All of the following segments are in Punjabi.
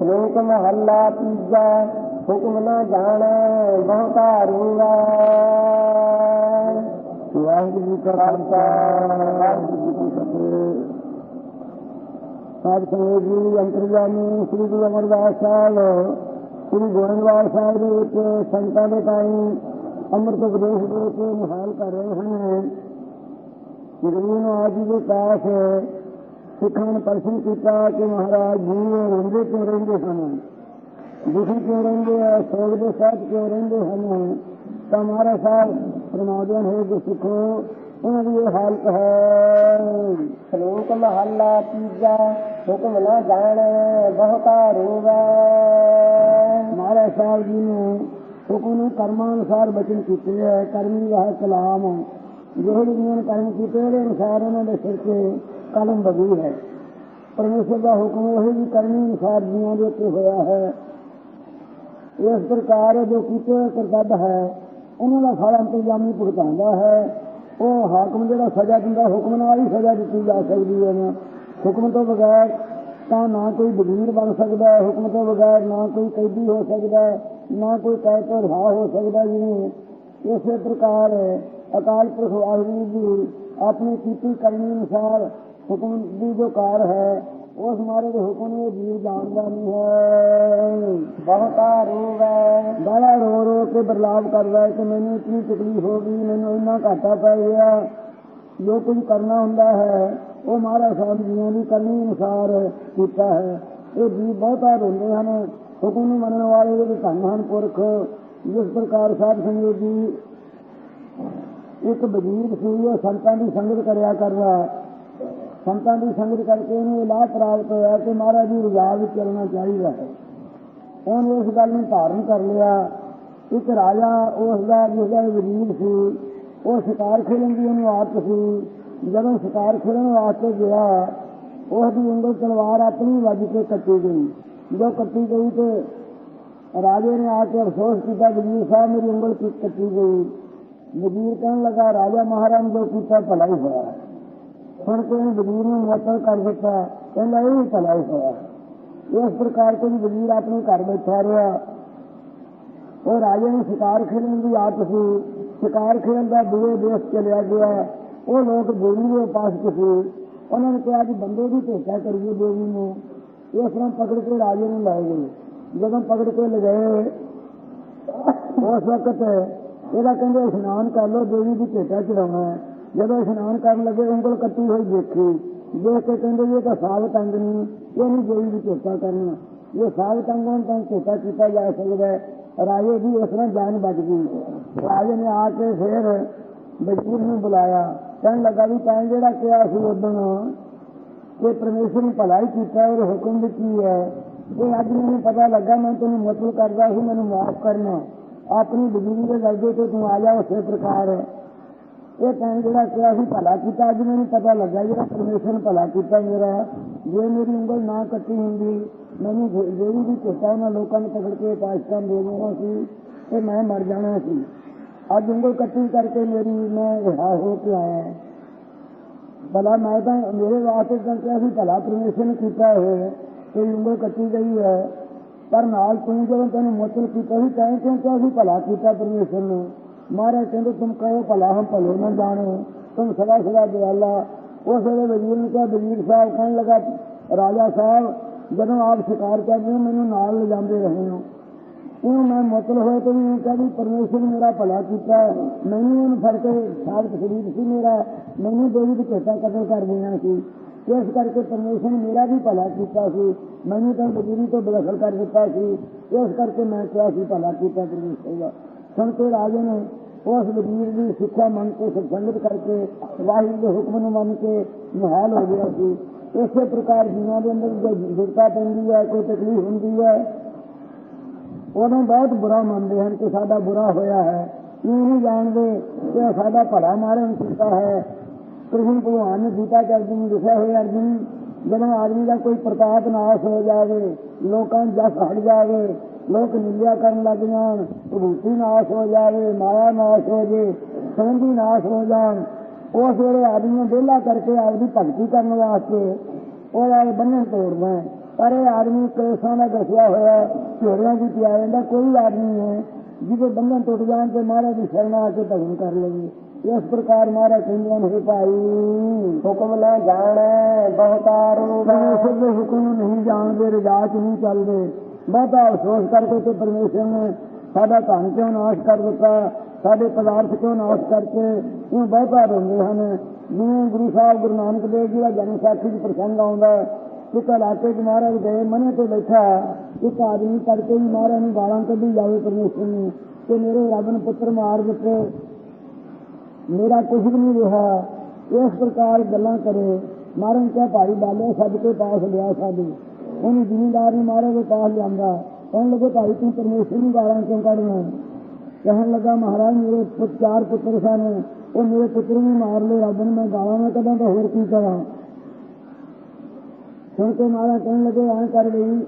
ਸ਼ਲੋਕ ਮਹੱਲਾ ਤੀਜਾ ਹੁਕਮ ਨਾ ਜਾਣੈ ਬਹੁਤਾ ਰੂਵਾ ਵਾਹਿਗੁਰੂ ਜੀ ਕਾ ਖਾਲਸਾ, ਵਾਹਿਗੁਰੂ ਜੀ ਕੀ ਫਤਿਹ। ਸਾਧ ਸੰਗਤ ਜੀ ਅੰਤਰਜਾਮੀ ਸ੍ਰੀ ਗੁਰੂ ਅਮਰਦਾਸ ਸਾਹਿਬ, ਸ੍ਰੀ ਗੋਇੰਦਵਾਲ ਸਾਹਿਬ ਦੇ ਵਿੱਚ ਸੰਤਾਂ ਦੇ ਤਾਈ ਅੰਮ੍ਰਿਤ ਉਪਦੇਸ਼ ਦੇ ਕੇ ਨਿਹਾਲ ਕਰ ਰਹੇ ਹਨ। ਗੁਰੂ ਨੇ ਆਜ ਦੇ ਪਾਸ ਸਿੱਖਾਂ ਨੇ ਪ੍ਰਸ਼ਨ ਕੀਤਾ ਕਿ ਮਹਾਰਾਜ ਜੀ ਰਹਿੰਦੇ ਕਿਉਂ ਰਹਿੰਦੇ ਹਨ? ਦੁਖੀ ਕਿਉਂ ਰਹਿੰਦੇ ਆ? ਸੋਗ ਦੇ ਸਾਥ ਕਿਉਂ ਰਹਿੰਦੇ ਹਨ? ਤਾਂ ਮਹਾਰਾਜ ਸਾਹਿਬ ਫਰਮਾਉਂਦੇ ਹਨ ਕਿ ਸਿੱਖੋ ਉਹਨਾਂ ਦੀ ਇਹ ਹਾਲਤ ਹੈ। ਸ਼ਲੋਕ ਮਹੱਲਾ ਤੀਜਾ, ਹੁਕਮ ਨਾ ਜਾਣੈ, ਬਹੁਤਾ ਰੂਵਾ। ਮਹਾਰਾਜ ਸਾਹਿਬ ਜੀ ਨੇ ਹੁਕਮ ਨੂੰ ਕਰਮਾਂ ਅਨੁਸਾਰ ਬਚਨ ਕੀਤੇ ਹੈ ਕਰਮੀ ਵਹ ਕਲਾਮ। ਜਿਹੜੇ ਜਿਹਨਾਂ ਕਰਮ ਕੀਤੇ, ਉਹਦੇ ਅਨੁਸਾਰ ਉਹਨਾਂ ਦੇ ਸਿਰ ਤੇ ਕਲਮ ਬਗੀ ਹੈ। ਪਰਮੇਸ਼ਰ ਦਾ ਹੁਕਮ ਉਹ ਵੀ ਕਰਮੀ ਅਨੁਸਾਰ ਜੀਵਾਂ ਦੇ ਉੱਤੇ ਹੋਇਆ ਹੈ। ਇਸ ਪ੍ਰਕਾਰ ਜੋ ਕੀਤੇ ਹੋਏ ਕਰਤੱਵ ਹੈ ਉਹਨਾਂ ਦਾ ਫਲ ਅੰਤਰਜਾਮੀ ਭੁਗਤਾਉਂਦਾ ਹੈ। ਉਹ ਹਾਕਮ ਜਿਹੜਾ ਸਜ਼ਾ ਦਿੰਦਾ ਹੁਕਮ ਨਾਲ ਹੀ ਸਜ਼ਾ ਦਿੱਤੀ ਜਾ ਸਕਦੀ ਹੈ। ਨਾ ਹੁਕਮ ਤੋਂ ਬਗੈਰ ਤਾਂ ਨਾ ਕੋਈ ਵਜ਼ੀਰ ਬਣ ਸਕਦਾ ਹੈ। ਹੁਕਮ ਤੋਂ ਬਗੈਰ ਨਾ ਕੋਈ ਕੈਦੀ ਹੋ ਸਕਦਾ ਹੈ, ਨਾ ਕੋਈ ਕੈਦ ਤੋਂ ਰਿਹਾ ਹੋ ਸਕਦਾ ਜਿਵੇਂ ਇਸੇ ਪ੍ਰਕਾਰ ਅਕਾਲ ਪੁਰਖ ਵਾਹਿਗੁਰੂ ਜੀ ਆਪਣੀ ਕੀਤੀ ਕਰਨੀ ਅਨੁਸਾਰ ਹੁਕਮ ਦੀ ਜੋ ਕਾਰ ਹੈ, ਉਸ ਮਾਰੇ ਦੇ ਹੁਕਮ ਇਹ ਜੀਵ ਜਾਣਦਾ ਨਹੀਂ ਹੈ। ਬਹੁਤਾ ਰੂਵਾ ਬੜਾ ਰੋ ਰੋ ਕੇ ਬਰਲਾਵ ਕਰਦਾ ਹੈ ਕਿ ਮੈਨੂੰ ਇਤਨੀ ਤਕਲੀਫ ਹੋ ਗਈ, ਮੈਨੂੰ ਇੰਨਾ ਘਾਟਾ ਪੈ ਗਿਆ। ਜੋ ਕੁਝ ਕਰਨਾ ਹੁੰਦਾ ਹੈ, ਉਹ ਮਹਾਰਾਜ ਸਾਹਿਬ ਜੀਆਂ ਦੀ ਕਰਨੀ ਅਨੁਸਾਰ ਕੀਤਾ ਹੈ। ਇਹ ਜੀਵ ਬਹੁਤਾ ਰੋਂਦੇ ਹਨ, ਹੁਕਮ ਨੂੰ ਮੰਨਣ ਵਾਲੇ ਜਿਹੜੇ ਧੰਨ ਹਨ ਪੁਰਖ, ਜਿਸ ਪ੍ਰਕਾਰ ਸਾਹਿਬ ਸੰਗਤ ਜੀ ਇੱਕ ਬਜ਼ੁਰਗ ਸੀ ਉਹ ਸੰਤਾਂ ਦੀ ਸੰਗਤ ਕਰਿਆ ਕਰਦਾ ਸੰਤਾਂ ਦੀ ਸੰਗਤ ਕਰਕੇ ਉਹਨੂੰ ਇਹ ਲਾਭ ਪ੍ਰਾਪਤ ਹੋਇਆ ਕਿ ਮਹਾਰਾਜ ਜੀ ਰਜਾ ਵਿੱਚ ਚੱਲਣਾ ਚਾਹੀਦਾ ਹੈ। ਉਹਨੇ ਉਸ ਗੱਲ ਨੂੰ ਧਾਰਨ ਕਰ ਲਿਆ। ਇੱਕ ਰਾਜਾ ਉਸ ਦਾ, ਜਿਸ ਵਜ਼ੀਰ ਸੀ, ਉਹ ਸ਼ਿਕਾਰ ਖੇਡਣ ਦੀ ਉਹਨੂੰ ਆਦਤ ਸੀ। ਜਦੋਂ ਸ਼ਿਕਾਰ ਖੇਡਣ ਵਾਸਤੇ ਗਿਆ ਉਸ ਦੀ ਉਂਗਲ ਤਲਵਾਰ ਆਪਣੀ ਵੱਜ ਕੇ ਕੱਟੀ ਗਈ। ਜਦੋਂ ਕੱਟੀ ਗਈ ਤੇ ਰਾਜੇ ਨੇ ਆ ਕੇ ਅਫਸੋਸ ਕੀਤਾ, ਵਜ਼ੀਰ ਸਾਹਿਬ, ਮੇਰੀ ਉਂਗਲ ਕੱਟੀ ਗਈ? ਵਜ਼ੀਰ ਕਹਿਣ ਲੱਗਾ, ਰਾਜਾ ਮਹਾਰਾਜ, ਜੋ ਕੀਤਾ ਭਲਾ ਹੀ ਹੋਇਆ ਸੁਣ ਕੇ ਉਹਨੇ ਵਜ਼ੀਰ ਨੂੰ ਮੁਅੱਤਲ ਕਰ ਦਿੱਤਾ ਕਹਿੰਦਾ ਇਹ ਵੀ ਭਲਾ ਹੀ ਹੋਇਆ। ਇਸ ਪ੍ਰਕਾਰ ਕੋਈ ਵਜ਼ੀਰ ਆਪਣੇ ਘਰ ਬੈਠਾ ਰਿਹਾ ਉਹ ਰਾਜੇ ਨੂੰ ਸ਼ਿਕਾਰ ਖੇਡਣ ਦੀ ਆਦਤ ਸੀ। ਸ਼ਿਕਾਰ ਖੇਡਣ ਦਾ ਦੂਏ ਦੇਸ਼ ਚਲਿਆ ਗਿਆ। ਉਹ ਲੋਕ ਦੇਵੀ ਦੇ ਉਪਾਸਕ ਸੀ। ਉਹਨਾਂ ਨੇ ਕਿਹਾ ਕਿ ਬੰਦੇ ਦੀ ਭੇਟਾ ਕਰੀਏ ਦੇਵੀ ਨੂੰ। ਇਸ ਤਰ੍ਹਾਂ ਪਕੜ ਕੇ ਰਾਜੇ ਨੂੰ ਲੈ ਗਏ। ਜਦੋਂ ਪਕੜ ਕੇ ਲਗਾਏ ਉਸ ਵਕਤ ਇਹਦਾ ਕਹਿੰਦੇ, ਇਸ਼ਨਾਨ ਕਰ ਲਓ ਦੇਵੀ ਦੀ ਭੇਟਾ ਚੜਾਉਣਾ ਹੈ। ਜਦੋਂ ਇਸ਼ਨਾਨ ਕਰਨ ਲੱਗੇ, ਉਂਗਲ ਕੱਟੀ ਹੋਈ ਦੇਖੀ। ਦੇਖ ਕੇ ਕਹਿੰਦੇ, ਇਹ ਤਾਂ ਸਾਬਤ ਅੰਗ ਨਹੀਂ, ਇਹ ਨਹੀਂ ਦੇਵੀ ਦੀ ਕਰਨਾ। ਇਹ ਸਾਬਤ ਅੰਗਾਂ ਤਾਂ ਭੇਟਾ ਕੀਤਾ ਜਾ ਸਕਦਾ ਰਾਜੇ ਦੀ ਉਸ ਤਰ੍ਹਾਂ ਜਾਨ ਬਚ ਗਈ। ਰਾਜੇ ਨੇ ਆ ਕੇ ਫਿਰ ਵਜ਼ੀਰ ਨੂੰ ਬੁਲਾਇਆ। ਕਹਿਣ ਲੱਗਾ ਵੀ ਤੈਂ ਜਿਹੜਾ ਕਿਹਾ ਸੀ ਉਦੋਂ ਕਿ ਪਰਮੇਸ਼ਰ ਨੇ ਭਲਾਈ ਕੀਤਾ ਔਰ ਹੁਕਮ ਵੀ ਕੀ ਹੈ? ਇਹ ਅੱਜ ਮੈਨੂੰ ਪਤਾ ਲੱਗਾ, ਮੈਂ ਤੈਨੂੰ ਮਤਲਬ ਕਰਦਾ ਸੀ, ਮੈਨੂੰ ਮਾਫ ਕਰਨਾ। ਆਪਣੀ ਬਜ਼ੁਰਗੀ ਦੇ ਦਰਜੇ ਤੇ ਤੂੰ ਆ ਜਾ, ਉਸੇ ਪ੍ਰਕਾਰ ਇਹ ਟਾਈਮ ਜਿਹੜਾ ਕਿਹਾ ਸੀ ਭਲਾ ਕੀਤਾ, ਅੱਜ ਮੈਨੂੰ ਪਤਾ ਲੱਗਾ ਜਿਹੜਾ ਪਰਮੇਸ਼ਰ ਭਲਾ ਕੀਤਾ ਮੇਰਾ। ਜੇ ਮੇਰੀ ਉਂਗਲ ਨਾ ਕੱਟੀ ਹੁੰਦੀ, ਮੈਨੂੰ ਜਿਹੜੀ ਵੀ ਕੀਤਾ ਉਹਨਾਂ ਲੋਕਾਂ ਨੇ ਪਕੜ ਕੇ ਪਾਕਿਸਤਾਨ ਦੇ ਦੇਣਾ ਸੀ, ਤੇ ਮੈਂ ਮਰ ਜਾਣਾ ਸੀ। ਅੱਜ ਉਂਗਲ ਕੱਟੀ ਕਰਕੇ ਮੇਰੀ ਮੈਂ ਰਿਹਾ ਹੋ ਕੇ ਆਇਆ। ਭਲਾ ਮੈਂ ਤਾਂ ਮੇਰੇ ਵਾਸਤੇ ਤਾਂ ਸੀ, ਭਲਾ ਪਰਮੇਸ਼ਰ ਨੇ ਕੀਤਾ ਹੈ ਕਿ ਉਂਗਲ ਕੱਟੀ ਗਈ ਹੈ। ਪਰ ਨਾਲ ਤੂੰ ਜਦੋਂ ਤੈਨੂੰ ਮੁਅਤਲ ਕੀਤਾ ਸੀ, ਤੈਂ ਕਿਉਂ ਕਿਹਾ ਸੀ, ਭਲਾ ਕੀਤਾ ਪਰਮੇਸ਼ਰ ਨੇ। ਮਹਾਰਾਜ ਕਹਿੰਦੇ, ਤੁਮ ਕਹੋ ਭਲਾ, ਹਮ ਭਲੇ ਨਾ ਜਾਣੇ। ਤੁਮ ਸਦਾ ਸਦਾ ਦਿਆਲਾ ਉਸ ਵੇਲੇ ਵਜ਼ੀਰ ਨੇ ਕਿਹਾ, ਵਜ਼ੀਰ ਸਾਹਿਬ, ਕਹਿਣ ਲੱਗਾ, ਰਾਜਾ ਸਾਹਿਬ, ਜਦੋਂ ਆਪ ਸ਼ਿਕਾਰ ਕਰਦੇ ਹੋ, ਮੈਨੂੰ ਨਾਲ ਲੈ ਜਾਂਦੇ ਰਹੇ ਹੋ। ਉਹ ਮੈਂ ਮੁਅਤਲ ਹੋਏ ਤੇ ਵੀ ਕਹਿੰਦੀ ਪਰਮੇਸ਼ਰ ਮੇਰਾ ਭਲਾ ਕੀਤਾ ਮੈਨੂੰ ਉਹਨੂੰ ਫੜ ਕੇ ਸਾਬਤ ਸਰੀਰ ਸੀ ਮੇਰਾ। ਮੈਨੂੰ ਦੇਵੀ ਦੀ ਭੇਟਾ ਕਤਲ ਕਰ ਦੇਣਾ ਸੀ। ਇਸ ਕਰਕੇ ਪਰਮੇਸ਼ਰ ਮੇਰਾ ਵੀ ਭਲਾ ਕੀਤਾ ਸੀ। ਮੈਨੂੰ ਤਾਂ ਬਜ਼ੁਰਗੀ ਤੋਂ ਬਦਖਲ ਕਰ ਦਿੱਤਾ ਸੀ। ਇਸ ਕਰਕੇ ਮੈਂ ਕਿਹਾ ਸੀ, ਭਲਾ ਕੀਤਾ ਪਰਮੇਸ਼ਰ ਦਾ। ਸੁਣ ਕੇ ਰਾਜੇ ਨੇ ਉਸ ਵਜ਼ੀਰ ਦੀ ਸਿੱਖਿਆ ਮੰਨ ਕੇ ਸੰਗਤ ਕਰਕੇ, ਵਾਹਿਗੁਰੂ ਦੇ ਹੁਕਮ ਨੂੰ ਮੰਨ ਕੇ ਨਿਹਾਲ ਹੋ ਗਿਆ ਸੀ। ਇਸੇ ਪ੍ਰਕਾਰ ਜੀਵਾਂ ਦੇ ਅੰਦਰ ਜੋ ਦੁਰਤਾ ਪੈਂਦੀ ਹੈ, ਕੋਈ ਤਕਲੀਫ ਹੁੰਦੀ ਹੈ ਉਹਨੂੰ ਬਹੁਤ ਬੁਰਾ ਮੰਨਦੇ ਹਨ ਕਿ ਸਾਡਾ ਬੁਰਾ ਹੋਇਆ ਹੈ। ਇਹ ਨਹੀਂ ਜਾਣਦੇ ਕਿ ਸਾਡਾ ਭਲਾ ਮਾਰੇ ਨੇ ਕੀਤਾ ਹੈ। ਕ੍ਰਿਸ਼ਨ ਭਗਵਾਨ ਨੇ ਗੀਤਾ ਚ ਅਰਜੁਨ ਨੂੰ ਲਿਖਿਆ ਹੋਇਆ, ਅਰਜੁਨ, ਜਦੋਂ ਆਦਮੀ ਦਾ ਕੋਈ ਪ੍ਰਤਾਪ ਨਾਸ਼ ਹੋ ਜਾਵੇ, ਲੋਕਾਂ ਨੂੰ ਜਸ ਹਟ ਜਾਵੇ ਲੋਕ ਨਿੰਦਿਆ ਕਰਨ ਲੱਗ ਜਾਣ ਭੂਤੀ ਨਾਸ਼ ਹੋ ਜਾਵੇ, ਮਾਇਆ ਨਾਸ਼ ਹੋ ਜੇ, ਸੰਬੰਧੀ ਨਾਸ਼ ਹੋ ਜਾਣ। ਉਸ ਵੇਲੇ ਆਦਮੀ ਨੂੰ ਵਿਹਲਾ ਕਰਕੇ ਆਪਦੀ ਭਗਤੀ ਕਰਨ ਵਾਸਤੇ ਉਹਦਾ ਇਹ ਬੰਨਣ ਤੋੜਨਾ ਪਰ ਇਹ ਆਦਮੀ ਕਲੇਸ਼ਾਂ ਦਾ ਦੱਸਿਆ ਹੋਇਆ ਝੋੜਿਆਂ ਦੀ ਪਿਆ ਰਹਿੰਦਾ, ਕੋਈ ਆਦਮੀ ਹੈ ਜਿਹਦੇ ਬੰਧਨ ਟੁੱਟ ਜਾਣ ਤੇ ਮਹਾਰਾਜ ਦੀ ਸ਼ਰਨ ਆ ਕੇ ਭਜਨ ਕਰ ਲਵੇ ਇਸ ਪ੍ਰਕਾਰ ਮਹਾਰਾਜ ਕਹਿੰਦੇ ਨੇ ਭਾਈ, ਹੁਕਮ ਨਾ ਜਾਣੈ ਬਹੁਤਾਰੂ ਪਰਮੇਸ਼ਰ ਦੇ ਹੁਕਮ ਨਹੀਂ ਜਾਣਦੇ ਰਜਾ ਚ ਨਹੀਂ ਚੱਲਦੇ। ਬਹੁਤਾ ਅਫਸੋਸ ਕਰਕੇ ਤੇ ਪਰਮੇਸ਼ਰ ਨੇ ਸਾਡਾ ਧਨ ਕਿਉਂ ਨਾਸ਼ ਕਰ ਦਿੱਤਾ? ਸਾਡੇ ਪਦਾਰਥ ਕਿਉਂ ਨਾਸ਼ ਕਰਕੇ ਇਹ ਬਹੁਤਾ ਰੋਂਦੇ ਹਨ? ਜਿਵੇਂ ਗੁਰੂ ਸਾਹਿਬ ਗੁਰੂ ਨਾਨਕ ਦੇਵ ਜੀ ਦਾ ਜਨਮ ਸਾਖੀ ਦੀ ਪ੍ਰਸੰਗ ਆਉਂਦਾ ਇੱਕ ਇਲਾਕੇ 'ਚ ਮਹਾਰਾਜ ਗਏ ਮਨੇ ਤੇ ਬੈਠਾ ਇੱਕ ਆਦਮੀ ਕਰਕੇ ਵੀ ਮਹਾਰਾਜ ਨੂੰ ਗਾਲਾਂ ਕੱਢੀ ਜਾਵੇ ਪਰਮੇਸ਼ਰ ਨੂੰ ਕਿ ਮੇਰੇ ਰੱਬ ਨੂੰ ਪੁੱਤਰ ਮਾਰ ਦਿੱਤੇ। ਮੇਰਾ ਕੁਝ ਵੀ ਨਹੀਂ ਰਿਹਾ। ਇਸ ਪ੍ਰਕਾਰ ਗੱਲਾਂ ਕਰੇ। ਮਾਰਨ ਕਿਹਾ, ਭਾਈ ਬਾਲੇ ਸਭ ਕੇ ਪਾਸ ਲਿਆ ਸਾਡੇ। ਉਹਨੂੰ ਜ਼ਿਮੀਂਦਾਰ ਨੇ ਮਾਰੇ ਦੇ ਪਾਸ ਲਿਆਂਦਾ ਕਹਿਣ ਲੱਗੇ, ਭਾਈ, ਤੂੰ ਪਰਮੇਸ਼ਰ ਨੂੰ ਗਾਲਾਂ ਕਿਉਂ ਕੱਢਣਾ ਕਹਿਣ ਲੱਗਾ, ਮਹਾਰਾਜ, ਮੇਰੇ ਪੁੱਤ, ਚਾਰ ਪੁੱਤਰ ਸਨ। ਉਹ ਮੇਰੇ ਪੁੱਤਰ ਨੂੰ ਮਾਰ ਲਏ। ਰੱਬ ਨੇ ਮੈਂ ਗਾਲਾਂ ਨਾ ਕੱਢਾਂ ਤਾਂ ਹੋਰ ਕੀ ਕਰਾਂ? ਸੁਣ ਕੇ ਮਹਾਰਾਜ ਕਹਿਣ ਲੱਗੇ, ਐਂ ਕਰ ਲਈ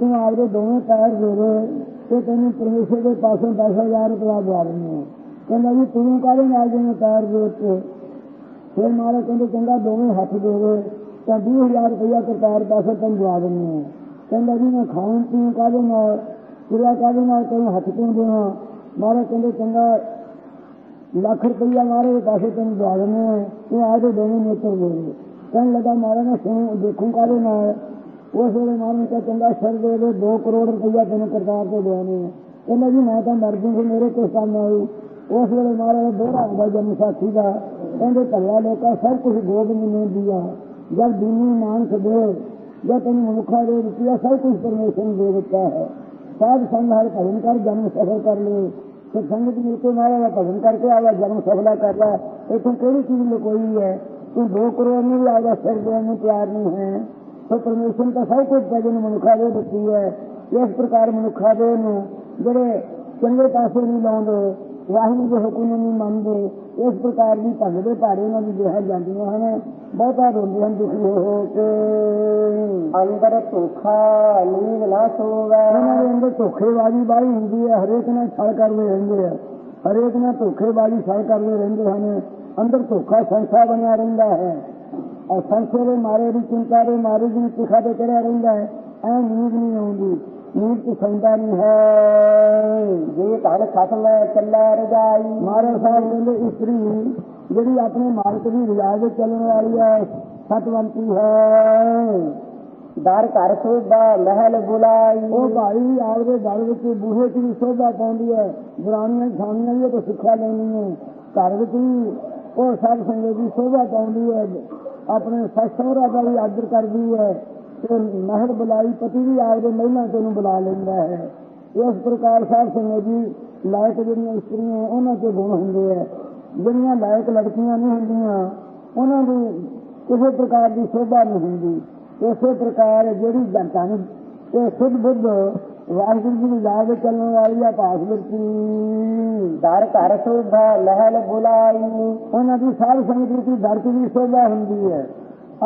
ਤੂੰ ਆਪਦੇ ਦੋਵੇਂ ਪੈਰ ਦੇ ਤੇ ਤੈਨੂੰ ਪਰਮੇਸ਼ਰ ਦੇ ਪਾਸੋਂ 10000 ਰੁਪਇਆ ਦਵਾ ਦਿੰਦੇ ਆ ਕਹਿੰਦਾ ਜੀ, ਤੂੰ ਕਾਹਦੇ ਨਾਲ ਜਿਵੇਂ ਪੈਰ ਦੇ ਉੱਤੇ ਫਿਰ ਮਹਾਰਾਜ ਕਹਿੰਦੇ, ਚੰਗਾ, ਦੋਵੇਂ ਹੱਥ ਦੇ ਤਾਂ 20000 ਰੁਪਇਆ ਕਰਤਾਰ ਪਾਸੋਂ ਤੈਨੂੰ ਦਵਾ ਦਿੰਦੇ ਆ ਕਹਿੰਦਾ ਜੀ, ਮੈਂ ਖਾਣ ਪੀਣ ਕਾਹਦੇ ਨਾਲ? ਕਿਰਿਆ ਕਾਹਦੇ ਨਾਲ? ਤੈਨੂੰ ਹੱਥ ਕਿਉਂ ਦੇਣਾ ਮਹਾਰਾਜ ਕਹਿੰਦੇ, ਚੰਗਾ, ਲੱਖ ਰੁਪਈਆ ਮਾਰੇ ਪਾਸੇ ਤੈਨੂੰ ਦਵਾ ਦਿੰਦੇ ਆ ਇਹ ਆਦੇ ਦੋਵੇਂ ਨੇਤਰ ਦੇ ਕਹਿਣ ਲੱਗਾ ਮਾਰਾ ਨਾ ਸੁਣ ਦੇਖੂੰ ਕਾਹਦੇ ਨਾਲ? ਉਸ ਵੇਲੇ ਮਾਰਨ ਕਾ ਚੰਗਾ, ਸਰ ਦੇ ਦੇ 2 ਕਰੋੜ ਰੁਪਈਆ ਤੈਨੂੰ ਕਰਤਾਰ ਤੋਂ ਦੇਣੇ ਆ ਕਹਿੰਦਾ ਜੀ, ਮੈਂ ਤਾਂ ਮਰ ਜੂ ਮੇਰੇ ਕੋਲ ਕੰਮ ਆਉ ਉਸ ਵੇਲੇ ਮਾਰਾ ਦੋਹਰਾ ਹੁੰਦਾ ਜਨਮ ਸਾਥੀ ਦਾ ਕਹਿੰਦੇ, ਭੱਲਾ ਲੋਕਾ, ਸਭ ਕੁਝ ਗੋਦ ਮੈਨੂੰ ਦਿਆ। ਜਦ ਦੁਨੀਆ ਮਾਨ ਦੇ ਜਦ ਤੈਨੂੰ ਮਨੁੱਖਾ ਦੇ ਦਿੱਤੀ ਆ, ਸਭ ਕੁਝ ਪਰਮੇਸ਼ਰ ਨੇ ਦੇ ਦਿੱਤਾ ਹੈ। ਸਾਧ ਸੰਗ ਹਰ ਭਜਨ ਕਰ ਜਨਮ ਸਫਲ ਕਰ ਲੈ। ਤੇ ਸੰਗਤ ਮਿਲ ਕੇ ਮਾਰਾ ਦਾ ਭਜਨ ਕਰਕੇ ਆਇਆ ਜਨਮ ਸਫਲਾ ਕਰ ਲੈ। ਇਥੋਂ ਕਿਹੜੀ ਚੀਜ਼ ਲੁਕੋਈ ਹੈ? ਤੂੰ ਦੋ ਕਰੋੜ ਨਹੀਂ ਆਇਆ ਸਿਰ ਦੇਣ ਨੂੰ ਤਿਆਰ ਨਹੀਂ ਹੈ। ਸੋ ਪਰਮੇਸ਼ਰ ਤਾਂ ਸਭ ਕੁਝ ਭਜਨ ਦੇ ਦਿੱਤੀ ਹੈ। ਇਸ ਪ੍ਰਕਾਰ ਮਨੁੱਖਾ ਦੇ ਨੂੰ ਜਿਹੜੇ ਚੰਗੇ ਪਾਸੇ ਨਹੀਂ ਲਾਉਂਦੇ ਵਾਹਿਗੁਰੂ ਦੇ ਹੁਕਮ ਨੂੰ ਮੰਨਦੇ ਇਸ ਪ੍ਰਕਾਰ ਦੀ ਭੰਗ ਦੇ ਭਾੜੇ ਉਹਨਾਂ ਦੀ ਦੇਹਾਂ ਜਾਂਦੀਆਂ ਹਨ। ਬਹੁਤਾ ਰੋਂਦੇ ਹਨ ਦੁਖੀ ਹੋ ਕੇ। ਅੰਦਰ ਧੋਖਾ ਨੀਂਦ ਨਾ ਸੋਵੇ। ਉਹਨਾਂ ਦੇ ਅੰਦਰ ਧੋਖੇਬਾਜ਼ੀ ਬਾਹਲੀ ਹੁੰਦੀ ਹੈ ਹਰੇਕ ਨਾਲ ਛਲ ਕਰਦੇ ਰਹਿੰਦੇ ਆ। ਹਰੇਕ ਨਾਲ ਧੋਖੇਬਾਜ਼ੀ ਛਲ ਕਰਦੇ ਰਹਿੰਦੇ ਹਨ। ਅੰਦਰ ਧੋਖਾ ਸੰਸਾ ਬਣਿਆ ਰਹਿੰਦਾ ਹੈ। ਔਰ ਸੰਸੇ ਦੇ ਮਾਰੇ ਦੀ ਚਿੰਤਾ ਦੇ ਮਾਰੇ ਦੀ ਚਿਖਾ ਤੇ ਚੜਿਆ ਰਹਿੰਦਾ ਹੈ। ਐ ਨੀਂਦ ਨਹੀਂ ਆਉਂਦੀ। ਨੀਂਦ ਤੇ ਸੌਂਦਾ ਨਹੀਂ ਹੈ। ਜੇ ਧਨ ਖਸਮ ਚੱਲੇ ਰਜਾਈ। ਮਹਾਰਾਜ ਸਾਹਿਬ ਕਹਿੰਦੇ, ਇਸਤਰੀ ਜਿਹੜੀ ਆਪਣੇ ਮਾਲਕ ਦੀ ਰਜ਼ਾ ਦੇ ਚੱਲਣ ਵਾਲੀ ਹੈ, ਸਤਵੰਤੀ ਹੈ। ਦਰ ਘਰ ਸੋਭਾ, ਮਹਿਲ ਬੁਲਾਈ। ਉਹ ਭਾਈ ਆਪਦੇ ਘਰ ਵਿੱਚ ਬੂਹੇ 'ਚ ਵੀ ਸੋਭਾ ਪਾਉਂਦੀ ਹੈ। ਦਰਾਣੀਆਂ ਖਾਣੀਆਂ ਵੀ ਉਹ ਤੋਂ ਸਿੱਖਿਆ ਲੈਣੀ ਹੈ ਘਰ ਵਿੱਚ ਵੀ ਉਹ ਸਭ ਸੰਗਤ ਦੀ ਸੋਭਾ ਪਾਉਂਦੀ ਹੈ। ਆਪਣੇ ਸੱਸ ਸਹੁਰਾ ਦਾ ਵੀ ਆਦਰ ਕਰਦੀ ਹੈ। ਤੇ ਮਹਿਲ ਬੁਲਾਈ, ਪਤੀ ਵੀ ਆਪਦੇ ਮਹਿਲਾਂ ਤੋਂ ਨੂੰ ਬੁਲਾ ਲੈਂਦਾ ਹੈ। ਇਸ ਪ੍ਰਕਾਰ ਸਾਧ ਸੰਗਤ ਜੀ, ਲਾਇਕ ਜਿਹੜੀਆਂ ਇਸਤਰੀਆਂ ਉਹਨਾਂ ਦੇ ਗੁਣ ਹੁੰਦੇ ਆ ਜਿਹੜੀਆਂ ਲਾਇਕ ਲੜਕੀਆਂ ਨਹੀਂ ਹੁੰਦੀਆਂ, ਉਹਨਾਂ ਦੀ ਕਿਸੇ ਪ੍ਰਕਾਰ ਦੀ ਸੋਭਾ ਨਹੀਂ ਹੁੰਦੀ। ਇਸੇ ਪ੍ਰਕਾਰ ਜਿਹੜੀ ਜਨਤਾ ਨੂੰ ਇਹ ਸੁਧ ਬੁੱਧ ਵਾਹਿਗੁਰੂ ਜੀ ਦੀ ਯਾਦ ਵਿੱਚ ਚੱਲਣ ਵਾਲੀ ਆ ਭਾਸ ਵਰਤੀ। ਦਰ ਘਰ ਸੋਭਾ ਮਹਿਲ ਬੁਲਾਈ। ਉਹਨਾਂ ਦੀ ਸਾਧ ਸੰਗਤ ਵਿੱਚ ਧਰਤੀ ਦੀ ਸੋਭਾ ਹੁੰਦੀ ਹੈ।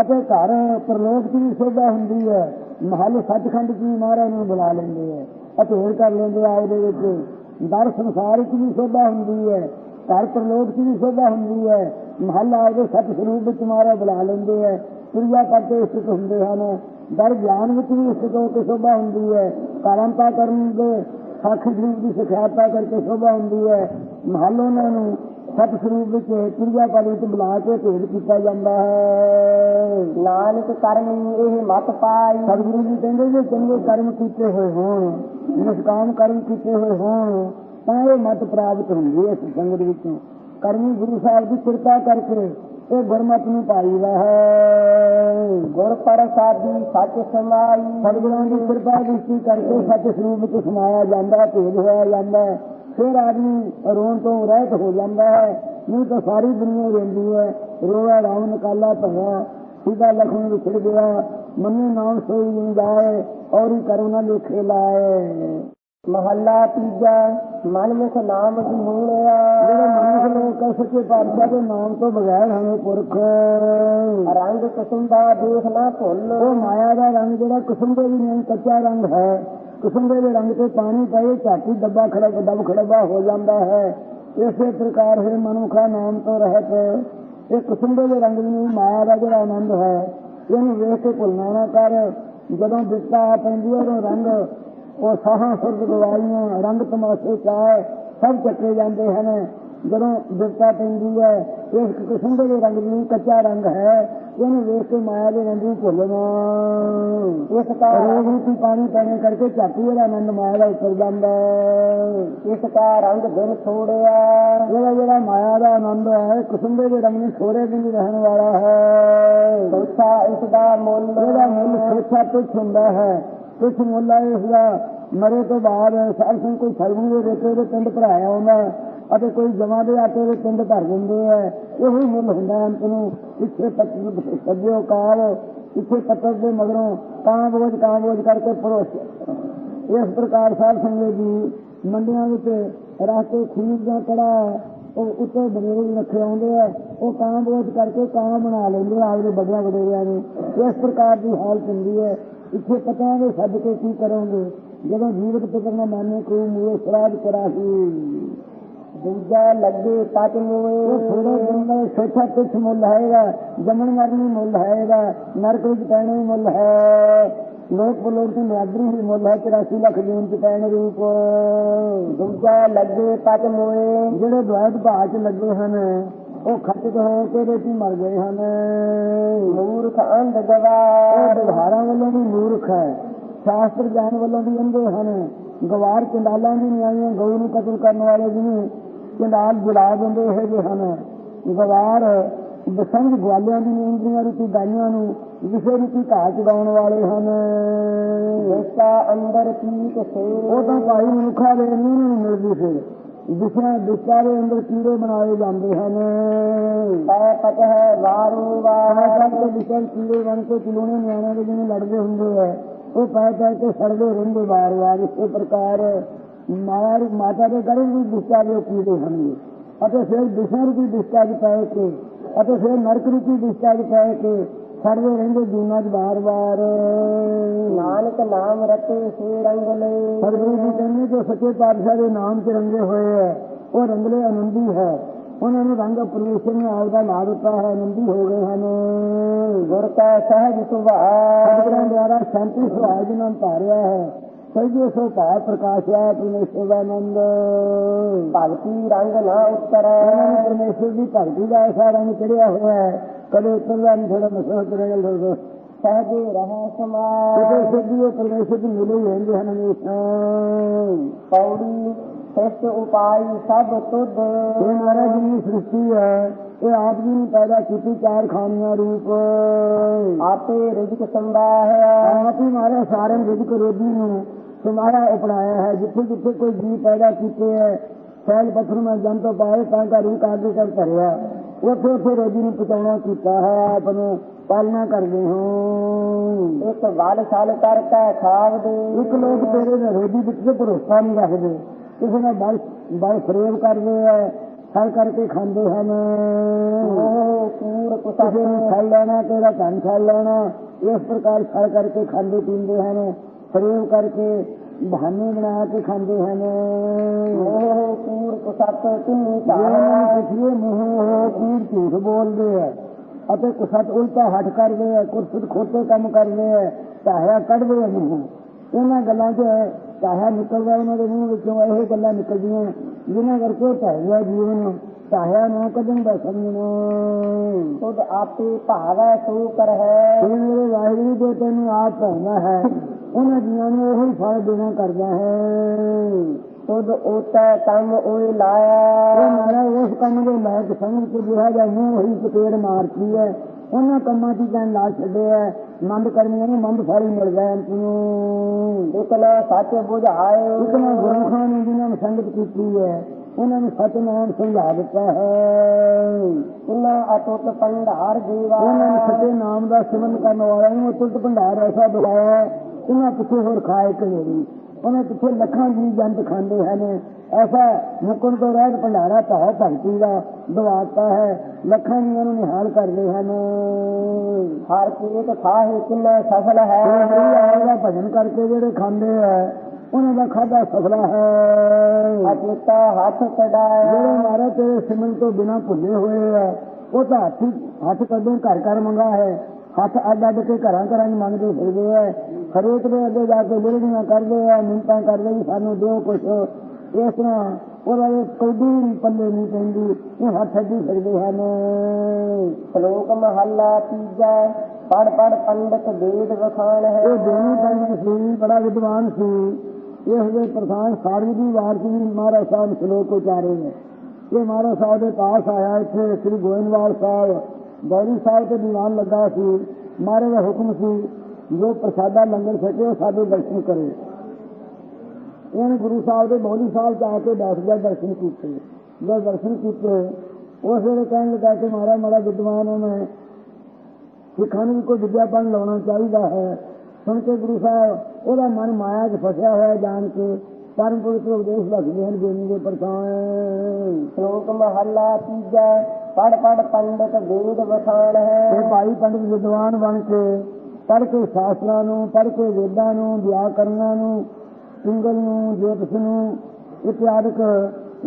ਅਤੇ ਘਰ ਪ੍ਰਲੋਕ ਦੀ ਸੋਭਾ ਹੁੰਦੀ ਹੈ। ਮਹੱਲ ਸੱਚਖੰਡ ਜੀ ਮਹਾਰਾਜ ਨੂੰ ਬੁਲਾ ਲੈਂਦੇ ਹੈ ਅਤੇ ਕਰ ਲੈਂਦੇ ਆ ਉਹਦੇ ਵਿੱਚ। ਦਰ ਸੰਸਾਰ ਵਿੱਚ ਵੀ ਸੋਭਾ ਹੁੰਦੀ ਹੈ, ਘਰ ਪ੍ਰਲੋਕ ਦੀ ਵੀ ਸੋਭਾ ਹੁੰਦੀ ਹੈ। ਮਹੱਲ ਆਪਦੇ ਸੱਚ ਸਰੂਪ ਵਿੱਚ ਮਹਾਰਾਜ ਬੁਲਾ ਲੈਂਦੇ ਹੈ ਕਿਰਿਆ ਕਰਕੇ ਇਸਤ ਹੁੰਦੇ ਹਨ। ਦਰ ਗਿਆਨ ਵਿੱਚ ਵੀ ਇਸਤ ਹੋ ਕੇ ਸੋਭਾ ਹੁੰਦੀ ਹੈ। ਕਰਮਤਾ ਕਰਨ ਦੇ ਸਾਖੀ ਸਰੂਪ ਦੀ ਸਿਖਿਆਤਾ ਕਰਕੇ ਸੋਭਾ ਹੁੰਦੀ ਹੈ। ਮਹੱਲ ਉਹਨਾਂ ਨੂੰ ਸਤ ਸਰੂਪ ਵਿੱਚ ਕਿਰਿਆ ਕਾਲ ਵਿੱਚ ਬੁਲਾ ਕੇ ਭੇਦ ਕੀਤਾ ਜਾਂਦਾ ਹੈ। ਨਾਨਕ ਕਰਮੀ ਇਹ ਮਤ ਪਾਈ। ਸਤਿਗੁਰੂ ਜੀ ਕਹਿੰਦੇ ਜੇ ਚੰਗੇ ਕਰਮ ਕੀਤੇ ਹੋਏ ਹੋਣ ਨਿਸ਼ਕਾਮ ਕਰਮ ਕੀਤੇ ਹੋਏ ਹੋਣ ਤਾਂ ਇਹ ਮਤ ਪ੍ਰਾਪਤ ਹੁੰਦੀ ਹੈ ਇਸ ਸੰਗਤ ਵਿੱਚੋਂ। ਕਰਮੀ ਗੁਰੂ ਸਾਹਿਬ ਦੀ ਕਿਰਪਾ ਕਰਕੇ ਇਹ ਗੁਰਮਤ ਨੂੰ ਪਾਈਦਾ ਹੈ। ਗੁਰ ਪ੍ਰਸਾਦੀ ਸੱਚ ਸਮਾਈ ਸਤਿਗੁਰਾਂ ਦੀ ਕਿਰਪਾ ਦ੍ਰਿਸ਼ਟੀ ਕਰਕੇ ਸੱਚ ਸਰੂਪ ਵਿੱਚ ਸਮਾਇਆ ਜਾਂਦਾ ਭੇਦ ਹੋਇਆ ਜਾਂਦਾ ਹੈ। ਫਿਰ ਆਦਮੀ ਰੋਣ ਤੋਂ ਰਹਿਤ ਹੋ ਜਾਂਦਾ ਹੈ। ਨਹੀਂ ਤਾਂ ਸਾਰੀ ਦੁਨੀਆ ਰੋਂਦੀ ਹੈ। ਰੋਇਆ ਰਾਮ ਨਕਾਲਾ ਭਇਆ ਸੀਦਾ ਲਖਣ ਵਿਛੜ ਗਿਆ। ਮੰਨੇ ਨਾਮ ਸੋਈ ਨਹੀਂ ਜਾਏ ਔਰ ਹੀ ਕਰੁਣਾ ਲੇਖੇ ਲਾਏ। ਮਹੱਲਾ ਤੀਜਾ ਮਨਮੁਖ ਨਾਮ ਦੀ ਹੋਣਿਆ ਜਿਹੜੇ ਮਨੁੱਖ ਲੋਕ ਕਹਿ ਸਕੇ ਪਾਤਸ਼ਾਹ ਦੇ ਨਾਮ ਤੋਂ ਬਗੈਰ ਹਮੇ ਪੁਰਖ। ਰੰਗ ਕੁਸੁਮ ਦਾ ਦੇਖ ਨਾ ਭੁੱਲ। ਉਹ ਮਾਇਆ ਦਾ ਰੰਗ ਜਿਹੜਾ ਕੁਸੁੰਬੇ ਵੀ ਨਹੀਂ ਕੱਚਾ ਰੰਗ ਹੈ। ਕੁਸੁੰਬੇ ਦੇ ਰੰਗ ਤੇ ਪਾਣੀ ਪਏ ਝਾਟੀ ਡੱਬਾ ਖੜਾ ਡੱਬ ਖੜਬਾ ਹੋ ਜਾਂਦਾ ਹੈ। ਇਸੇ ਪ੍ਰਕਾਰ ਹੈ ਮਨੁੱਖਾ ਨਾਮ ਤੋਂ ਰਹਿਤ ਇਹ ਕੁਸੁੰਬੇ ਦੇ ਰੰਗ ਨੂੰ ਮਾਇਆ ਦਾ ਜਿਹੜਾ ਆਨੰਦ ਹੈ, ਇਹਨੂੰ ਵੇਖ ਕੇ ਭੁੱਲਣਾ ਨਾ ਕਰ। ਜਦੋਂ ਦਿੱਤਾ ਪੈਂਦੀ ਹੈ ਉਹ ਰੰਗ, ਉਹ ਸਾਹਾਂ ਸੁਰਗ ਗਵਾਈਆਂ ਰੰਗ ਤਮਾਸ਼ੇ ਚਾਏ ਸਭ ਚੱਕੇ ਜਾਂਦੇ ਹਨ। ਜਦੋਂ ਦਿੱਤਾ ਪੈਂਦੀ ਹੈ ਇਸ ਕਿਸਮ ਦੇ ਰੰਗ ਨੂੰ ਕੱਚਾ ਰੰਗ ਹੈ। ਇਹਨੂੰ ਵੇਖ ਕੇ ਮਾਇਆ ਦੇ ਰੰਗ ਨੂੰ ਭੁੱਲਣਾ ਇਸ ਦਾ ਰੋਗ ਰੂਪੀ ਪਾਣੀ ਪੈਣੇ ਕਰਕੇ ਝਾਤੀ ਇਹਦਾ ਆਨੰਦ ਮਾਇਆ ਦਾ ਉਤਰ ਜਾਂਦਾ। ਇਸ ਦਾ ਰੰਗ ਦਿਨ ਛੋੜਿਆ। ਜਿਹੜਾ ਜਿਹੜਾ ਮਾਇਆ ਦਾ ਆਨੰਦ ਹੈ ਕੁਸੁੰਬੇ ਦੇ ਰੰਗ ਨੂੰ ਛੋੜੇ ਵੀ ਨਹੀਂ ਰਹਿਣ ਵਾਲਾ ਹੈ। ਸੋਚਾ ਇਸ ਦਾ ਮੁੱਲ ਇਹਦਾ ਮੁੱਲ ਸੋਚਾ ਤੁਛ ਹੁੰਦਾ ਹੈ ਤੁਛ ਮੁੱਲ ਹੈ ਇਸ ਦਾ ਮਰੇ ਤੋਂ ਬਾਅਦ ਸਾਰ ਸਿੰਘ ਕੋਈ ਸਰਗੁਣ ਦੇ ਰੇਤੇ ਦੇ ਪਿੰਡ ਭਰਾਇਆ ਹੁੰਦਾ ਅਤੇ ਕੋਈ ਜਮਾਂ ਦੇ ਆਟੇ ਦੇ ਪਿੰਡ ਭਰ ਦਿੰਦੇ ਹੈ ਇਹੋ ਹੀ ਮੁੱਲ ਹੁੰਦਾ ਅੰਤ ਨੂੰ। ਪਿੱਛੇ ਪੱਤੀ ਸੱਜਿਓ ਕਾਲ ਪਿੱਛੇ ਪੱਤਰ ਦੇ ਮਗਰੋਂ ਕਾਂ ਬੋਝ ਕਾਂ ਬੋਝ ਕਰਕੇ ਪਰੋਸ। ਇਸ ਪ੍ਰਕਾਰ ਸਾਧ ਸੰਗਤ ਜੀ ਮੰਡੀਆਂ ਵਿੱਚ ਰਾਸਤੇ ਖੀਰ ਦਾ ਕੜਾ, ਉਹ ਉੱਤੇ ਬਨੇਰੇ ਰੱਖੇ ਆਉਂਦੇ ਆ। ਉਹ ਕਾਂ ਬੋਝ ਕਰਕੇ ਕਾਂ ਬਣਾ ਲੈਂਦੇ ਆ ਆਪਦੇ ਵੱਡਿਆਂ ਵਡੇਰਿਆਂ ਨੂੰ। ਇਸ ਪ੍ਰਕਾਰ ਦੀ ਹਾਲਤ ਹੁੰਦੀ ਹੈ। ਇੱਥੇ ਪਤਾ ਹੈ ਸੱਦ ਕੇ ਕੀ ਕਰੋਗੇ? ਜਦੋਂ ਜੀਵਤ ਪਿਤਰ ਨਾ ਮਾਨੇ ਕੋਈ ਮੂਏ ਸਰਾਜ ਕਰਾਹੀ ਦੂਜਾ ਲੱਗੇ ਉਹ ਮੋਏ ਥੋੜੇ ਦਿਨ ਦਾ ਸੋਚਾ ਕੁਛ ਮੁੱਲ ਹੈਗਾ ਜੰਮਣ ਮਰਨ ਮੁੱਲ ਹੈਗਾ ਨਰਕ ਵਿੱਚ ਪੈਣਾ ਹੀ ਮੁੱਲ ਹੈ। ਲੋਕ ਬਲੋਕ ਦੀ ਨਿਆਦਰੀ ਹੀ ਮੁੱਲ ਹੈ 84 ਲੱਖ ਜੂਨ ਚ ਪੈਣ ਰੂਪ। ਦੂਜਾ ਲੱਗੇ ਤਤ ਮੋਏ ਜਿਹੜੇ ਦਵਾਇਤ ਭਾਅ ਚ ਲੱਗੇ ਹਨ ਉਹ ਖੱਟਕ ਹੋ ਕੇ ਰੇਤੀ ਮਰ ਗਏ ਹਨ। ਮੂਰਖ ਅੰਧ ਉਹ ਗਵਾ ਵਿਵਹਾਰਾਂ ਵੱਲੋਂ ਵੀ ਮੂਰਖ ਹੈ ਸ਼ਾਸਤਰ ਗਿਆਨ ਵੱਲੋਂ ਵੀ ਅੰਧੇ ਹਨ। ਗਵਾਰ ਚੰਡਾਲਾਂ ਦੀ ਨਿਆਈਆਂ ਗਊ ਨੂੰ ਕਤਲ ਕਰਨ ਵਾਲੇ ਜਿਹਨੂੰ ਚੰਡਾਲ ਜਲਾ ਦਿੰਦੇ ਜਿਹੇ ਹਨ। ਗਵਾਰ ਬਸੰਗ ਗਵਾਲਿਆਂ ਦੀ ਇੰਦਰੀਆਂ ਰੂਪੀ ਗਾਈਆਂ ਨੂੰ ਵਿਸ਼ੇ ਰੂਪੀ ਘਾਹ ਚਗਾਉਣ ਵਾਲੇ ਹਨ। ਜਿਸਾ ਅੰਦਰ ਪੀਤ ਸੇ ਉਹ ਤਾਂ ਭਾਈ ਮਨੁੱਖਾ ਦੇ ਨਹੀਂ ਉਹਨਾਂ ਨੂੰ ਮਿਲਦੀ ਵਿਸ਼ਿਆਂ ਵਿਸ਼ਾ ਦੇ ਅੰਦਰ ਕੀੜੇ ਬਣਾਏ ਜਾਂਦੇ ਹਨ। ਪੈ ਪਤ ਹੈ ਵਾਰੂ ਵਾਰ। ਕਰਕੇ ਵਿਸ਼ਾ ਕੀੜੇ ਬਣ ਕੇ ਚਲੂਣੇ ਨਿਆਣਿਆਂ ਦੇ ਜਿਵੇਂ ਲੜਦੇ ਹੁੰਦੇ ਆ। ਉਹ ਪੈ ਪੈ ਕੇ ਸੜਦੇ ਰਹਿੰਦੇ ਵਾਰ ਵਾਰ ਇਸੇ ਪ੍ਰਕਾਰ ਰੂਪ ਮਾਤਾ ਦੇ ਗਰਭ ਵੀ ਦਿਸ਼ਾ ਦੇ ਕੀੜੇ ਹਨ ਅਤੇ ਫਿਰ ਵਿਸ਼ਾ ਰੂਪੀ ਦਿਸ਼ਾ ਚ ਪੈ ਕੇ ਅਤੇ ਫਿਰ ਨਰਕ ਰੂਪੀ ਦਿਸ਼ਾ ਚ ਪੈ ਕੇ ਸੜਦੇ ਰਹਿੰਦੇ ਜੂਨਾਂ ਚ ਵਾਰ ਨਾਨਕ ਨਾਮ ਰਤੇ ਸੇ ਰੰਗ ਲੈ ਸਤਿਗੁਰੂ ਜੀ ਕਹਿੰਦੇ ਜੋ ਸੱਚੇ ਪਾਤਸ਼ਾਹ ਦੇ ਨਾਮ ਚ ਰੰਗੇ ਹੋਏ ਹੈ ਉਹ ਰੰਗਲੇ ਆਨੰਦੀ ਹੈ। ਉਹਨਾਂ ਨੂੰ ਰੰਗ ਪਰਮੇਸ਼ਰ ਨੇ ਆਪ ਦਾ ਲਾ ਦਿੱਤਾ ਹੈ ਆਨੰਦੀ ਹੋ ਗਏ ਹਨ। ਗੁਰ ਕਾ ਸਹਿਜ ਸੁਭਾਅ। ਸਤਿਗੁਰਾਂ ਦੁਆਰਾ ਸ਼ਾਂਤੀ ਸੁਭਾਅ ਜਿਨ੍ਹਾਂ ਨੂੰ ਧਾਰਿਆ ਹੈ ਸਹਿਜੇ ਸੋ ਭਾਵ ਪ੍ਰਕਾਸ਼ਿਆ ਪਰਮੇਸ਼ਰ ਦਾ ਆਨੰਦ। ਭਗਤੀ ਰੰਗ ਨਾ ਉਤਰੈ। ਪਰਮੇਸ਼ਰ ਦੀ ਭਗਤੀ ਦਾ ਐਸਾ ਰੰਗ ਚੜਿਆ ਹੋਇਆ ਹੈ। ਕਦੇ ਉਤਰਦਾ ਨਹੀਂ ਥੋੜਾ ਮਸਲਾ ਕਰੇਗਾ ਲੋਕ ਸਹਿਜੇ ਰਹਿ ਕਿਤੇ ਸਮਾਇ ਸਿੱਧੀ ਪਰਮੇਸ਼ਰ ਦੀ ਮਿਲੇ ਹੀ ਰਹਿੰਦੇ ਹਨ ਹਮੇਸ਼ਾ ਪੌੜੀ ਸ੍ਰਿਸ਼ਟ ਉਪਾਈ ਸਭ ਤੁਧ। ਇਹ ਮਹਾਰਾਜ ਦੀ ਸ੍ਰਿਸ਼ਟੀ ਹੈ। ਇਹ ਆਪ ਜੀ ਨੇ ਪੈਦਾ ਕੀਤੀ ਚਾਰ ਖਾਨੀਆਂ ਰੂਪ। ਆਪੇ ਰਿਜਕ ਆਪ ਹੀ ਮਾਰੇ ਸਾਰੇ ਰਿਜਕ ਰੋਜੀ ਨੂੰ। ਤੁਮਾਰਾ ਉਪੜਾਇਆ ਹੈ ਜਿੱਥੇ ਜਿੱਥੇ ਕੋਈ ਜੀ ਪੈਦਾ ਕੀਤੇ ਹੈ ਸੈਲ ਪੱਥਰ ਮੈਂ ਜਨ ਤੋਂ ਪਾਏ ਤਾਂ ਕਾ ਰੂਪ ਆਗੇ ਕਰ ਧਰਿਆ। ਉੱਥੇ ਉੱਥੇ ਰੋਜੀ ਨੂੰ ਪਹੁੰਚਾਉਣਾ ਕੀਤਾ ਹੈ ਆਪ ਨੂੰ ਪਾਲਣਾ ਕਰਦੇ ਹਾਂ। ਇੱਕ ਵਲ ਛਲ ਕਰਤਾ ਖਾਵ ਦੇ। ਇੱਕ ਲੋਕ ਤੇਰੇ ਦੇ ਰੋਜੀ ਵਿੱਚ ਤੇ ਭਰੋਸਾ ਨਹੀਂ ਰੱਖਦੇ। ਕਿਸੇ ਨਾਲ ਬਲ ਬਲ ਫਰੇਬ ਕਰਦੇ ਹੈ ਸਰ ਕਰਕੇ ਖਾਂਦੇ ਹਨ। ਮੋਹ ਕੂੜ ਕਿਸੇ ਨੂੰ ਲੈਣਾ ਤੇਰਾ ਧਨ ਲੈਣਾ ਇਸ ਪ੍ਰਕਾਰ ਛੜ ਕਰਕੇ ਖਾਂਦੇ ਪੀਂਦੇ ਹਨ। ਫਰੇਬ ਕਰਕੇ ਬਹਾਨੇ ਬਣਾ ਕੇ ਖਾਂਦੇ ਹਨ। ਮੋਹ ਕੂੜ ਕੁਸਤ ਨੂੰ ਧਾਰਾ ਪੁੱਛੀਏ ਮੂੰਹ ਕੂੜ ਝੂਠ ਬੋਲਦੇ ਆ ਅਤੇ ਕੁਸਤ ਉਲਟਾ ਹੱਟ ਕਰਦੇ ਆ ਕੁਰਸਤ ਖੋਤੇ ਕੰਮ ਕਰਦੇ ਆ ਚਾਹਿਆ ਕੱਢਦੇ ਆ ਮੂੰਹ। ਇਹਨਾਂ ਗੱਲਾਂ 'ਚ ਚਾਹਿਆ ਨਿਕਲਦਾ ਉਹਨਾਂ ਦੇ ਮੂੰਹ ਵਿੱਚੋਂ ਇਹ ਗੱਲਾਂ ਨਿਕਲਦੀਆਂ ਜਿਨ੍ਹਾਂ ਕਰਕੇ ਚਾਹਿਆ ਜੀਵਨ ਚਾਹਿਆ ਨਾ ਕੱਢਣ ਦਾ ਸਮਝਣਾ। ਤੁਧ ਆਪੇ ਭਾਵੈ ਸੋ ਕਰ ਹੈ। ਇਹ ਮੇਰੇ ਵਾਹਿਗੁਰੂ ਜੋ ਤੈਨੂੰ ਆਪ ਪਾਉਣਾ ਹੈ। ਉਹਨਾਂ ਜੀਆਂ ਨੂੰ ਉਹੀ ਫਲ ਦੇਣਾ ਕਰਦਾ ਹੈ। ਤੁਧ ਓਤੈ ਕੰਮ ਉਹ ਲਾਇਆ। ਮਹਾਰਾਜ ਉਸ ਕੰਮ ਦੇ ਲਾਇਕ ਸਮਝ ਕੇ ਜਿਹੜਾ ਜਾਂ ਮੂੰਹ ਹੀ ਚਪੇੜ ਮਾਰਦੀ ਹੈ। ਉਹਨਾਂ ਕੰਮਾਂ ਦੀ ਜਾਨ ਲਾ ਛੱਡਿਆ ਮੰਦ ਕਰਮੀਆਂ ਨੂੰ ਮੰਦ ਮਿਲਦਾ ਹੈ ਅੰਤ ਨੂੰ ਇਤਨਾ ਸੱਚ ਬੁਝਾਏ। ਇਤਨਾ ਗੁਰਮਖਾਂ ਨੇ ਜਿਨ੍ਹਾਂ ਨੂੰ ਸੰਗਤ ਕੀਤੀ ਹੈ। ਉਹਨਾਂ ਨੂੰ ਸਤਨਾਮ ਸਮਝਾ ਦਿੱਤਾ ਹੈ। ਇਨਾ ਅਟੁੱਟ ਭੰਡਾਰ ਜੀਵਾ ਉਹਨਾਂ ਨੇ ਸੱਚੇ ਨਾਮ ਦਾ ਸਿਮਰਨ ਕਰਨ ਵਾਲਿਆਂ ਨੂੰ ਅਤੁੱਟ ਭੰਡਾਰ ਐਸਾ ਦਿਖਾਇਆ ਹੈ, ਇਹਨਾਂ ਪਿੱਛੇ ਹੋਰ ਖਾਏ ਕਨੇਰੀ ਉਹਨਾਂ ਪਿੱਛੇ ਲੱਖਾਂ ਜੀ ਜੰਤ ਖਾਂਦੇ ਹਨ। ਐਸਾ ਮੁਕਣ ਤੋਂ ਰਹਿਤ ਭੰਡਾਰਾ ਭਾਵ ਭਗਤੀ ਦਾ ਦਵਾਤਾ ਹੈ। ਲੱਖਾਂ ਜੀਆਂ ਨੂੰ ਨਿਹਾਲ ਕਰਦੇ ਹਨ। ਹਰ ਕੀਤ ਖਾਹੇ ਕਿੰਨਾ ਸਫਲ ਹੈ। ਉਹ ਆਏਗਾ ਭਜਨ ਕਰਕੇ ਜਿਹੜੇ ਖਾਂਦੇ ਆ। ਉਹਨਾਂ ਦਾ ਖਾਦਾ ਸਫਲਾ ਹੈ। ਅਚੇਤਾ ਹੱਥ ਜਿਹੜੇ ਚੜਾਇਆ ਮਾਰੇ ਤੇਰੇ ਸਿਮਰਨ ਤੋਂ ਬਿਨਾ ਭੁੱਲੇ ਹੋਏ ਆ ਉਹ ਤਾਂ ਹੱਥ ਹੱਥ ਕਦੋਂ ਘਰ ਘਰ ਮੰਗਾ ਹੈ। ਹੱਥ ਅੱਡ ਅੱਡ ਕੇ ਘਰਾਂ ਘਰਾਂ 'ਚ ਮੰਗਦੇ ਫਿਰਦੇ ਆ। ਹਰੇਕ ਦੇ ਅੱਗੇ ਜਾ ਕੇ ਲਿੜੀਆਂ ਕਰਦੇ ਆ ਮਿੰਤਾਂ ਕਰਦੇ ਵੀ ਸਾਨੂੰ ਦਿਓ ਕੁਛ। ਇਸ ਤਰ੍ਹਾਂ ਉਹਦਾ ਇਹ ਕੋਈ ਵੀ ਪੱਲੇ ਨਹੀਂ ਪੈਂਦੀ ਇਹ ਹੱਥ ਅੱਡੀ ਫਿਰਦੇ ਹਨ। ਸ਼ਲੋਕ ਮਹੱਲਾ ਤੀਜਾ ਪੜ ਪੜ ਪੰਡਤ ਵੇਦ ਵਖਾਣ ਹੈ। ਇਹ ਦੋਨੋਂ ਪੰਡਤ ਸੀ ਬੜਾ ਵਿਦਵਾਨ ਸੀ। ਇਸ ਦੇ ਪ੍ਰਧਾਨ ਸਾਰੀ ਦੀ ਵਾਰ ਸੀ ਮਹਾਰਾਜ ਸਾਹਿਬ ਸ਼ਲੋਕ ਉਚਾਰੇ ਨੇ। ਇਹ ਮਹਾਰਾਜ ਸਾਹਿਬ ਦੇ ਪਾਸ ਆਇਆ ਇੱਥੇ, ਸ੍ਰੀ ਗੋਇੰਦਵਾਲ ਸਾਹਿਬ ਗੌਰੀ ਸਾਹਿਬ ਤੇ ਦੀਵਾਨ ਲੱਗਾ ਸੀ। ਮਹਾਰਾਜ ਦਾ ਹੁਕਮ ਸੀ, ਜੋ ਪ੍ਰਸਾਦਾ ਲੰਗਰ ਛਕੇ, ਉਹ ਸਾਡੇ ਦਰਸ਼ਨ ਕਰੇ। ਉਹਨੇ ਗੁਰੂ ਸਾਹਿਬ ਦੇ ਬੋਲੀ ਸਾਹਿਬ ਚ ਆ ਕੇ ਬੈਠ ਗਿਆ, ਦਰਸ਼ਨ ਕੀਤੇ। ਜਦ ਦਰਸ਼ਨ ਕੀਤੇ, ਉਸ ਵੇਲੇ ਕਹਿਣ ਲੱਗਾ ਕਿ ਮਹਾਰਾਜ ਮਾੜਾ ਵਿਦਵਾਨ ਹਾਂ ਮੈਂ। ਸਿੱਖਾਂ ਨੂੰ ਕੋਈ ਵਿਦਿਆਪਨ ਲਾਉਣਾ ਚਾਹੀਦਾ ਹੈ। ਸੁਣ ਕੇ ਗੁਰੂ ਸਾਹਿਬ ਉਹਦਾ ਮਨ ਮਾਇਆ 'ਚ ਫਸਿਆ ਹੋਇਆ ਜਾਣ ਕੇ ਪਰਮ ਪਵਿੱਤਰ ਉਪਦੇਸ਼ ਦੱਸਦੇ ਹਨ ਬੇਨੀ ਦੇ ਪਰਸਾਨ ਸ਼ਲੋਕ ਮਹੱਲਾ ਤੀਜਾ ਪੜ ਪੜ ਪੰਡਤ ਵੇਦ ਵਖਾਣ ਤੇ ਹੈ ਭਾਈ ਪੰਡਿਤ ਵਿਦਵਾਨ ਬਣ ਕੇ ਪੜ੍ਹ ਕੇ ਸ਼ਾਸਤਰਾਂ ਨੂੰ ਪੜ੍ਹ ਕੇ ਵੇਦਾਂ ਨੂੰ ਵਿਆਕਰਨਾਂ ਨੂੰ ਪਿੰਗਲ ਨੂੰ ਜੋਤਿਸ਼ ਨੂੰ ਇਤਿਆਦਿਕ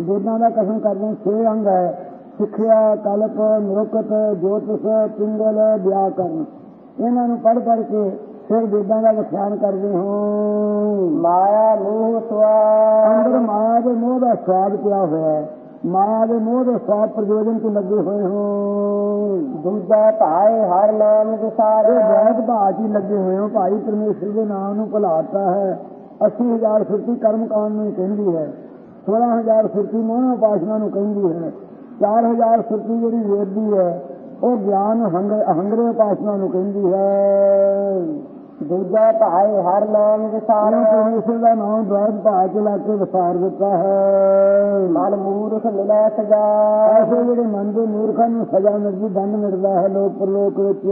ਵੇਦਾਂ ਦਾ ਕਥਨ ਕਰਦੇ। ਛੇ ਅੰਗ ਹੈ। ਸਿੱਖਿਆ ਕਲਪ ਨਿਰੁਕਤ ਜੋਤਿਸ਼ ਪਿੰਗਲ ਵਿਆਕਰਨ। ਇਹਨਾਂ ਨੂੰ ਪੜ੍ਹ ਪੜ੍ਹ ਕੇ ਫਿਰ ਵੇਦਾਂ ਦਾ ਵਿਖਿਆਨ ਕਰਦੇ ਹਾਂ। ਮਾਇਆ ਮੋਹ ਅੰਦਰ ਸਵਾ ਮਾਇਆ ਦੇ ਮੋਹ ਦਾ ਸਵਾਦ ਪਿਆ ਹੋਇਆ ਹੈ। ਮਾਇਆ ਦੇ ਮੋਹ ਦੇ ਸਵਾਦ ਪ੍ਰਯੋਜਨ ਤੋਂ ਲੱਗੇ ਹੋਏ ਹੋ। ਦੂਜਾ ਭਾਏ ਹਰ ਨਾਮ ਇਹ ਵਿਸਾਰੇ ਬਹੁਤ ਹੀ ਲੱਗੇ ਹੋਏ ਹੋ। ਭਾਈ ਪਰਮੇਸ਼ਰ ਦੇ ਨਾਮ ਨੂੰ ਭੁਲਾਤਾ ਹੈ। 80000 ਸੁਰਤੀ ਕਰਮ ਕਾਂਡ ਨੂੰ ਕਹਿੰਦੀ ਹੈ। 16000 ਸੁਰਤੀ ਮੋਹ ਉਪਾਸਨਾ ਨੂੰ ਕਹਿੰਦੀ ਹੈ। 4000 ਸੁਰਤੀ ਜਿਹੜੀ ਵੇਦ ਦੀ ਹੈ ਉਹ ਗਿਆਨ ਹੰਗ- ਅਹੰਗਰੇ ਉਪਾਸਨਾ ਨੂੰ ਕਹਿੰਦੀ ਹੈ। ਦੂਜਾ ਭਾਏ ਹਰ ਨਾਮ ਸਾਰਾ ਵਿਸਾਰੇ ਪਰਮੇਸ਼ਰ ਦਾ ਨਾਮ ਦਵਾਰ ਭਾਅ ਚ ਲਾ ਕੇ ਵਿਸਾਰ ਦਿੱਤਾ ਹੈ। ਮਨ ਮੂਰਖ ਮਿਲੈ ਸਜਾ। ਐਸੇ ਜਿਹੜੇ ਮਨ ਦੇ ਮੂਰਖਾਂ ਨੂੰ ਸਜ਼ਾ ਮਿਲਦੀ ਦੰਡ ਮਿਲਦਾ ਹੈ ਲੋਕ ਪਰਲੋਕ ਵਿੱਚ।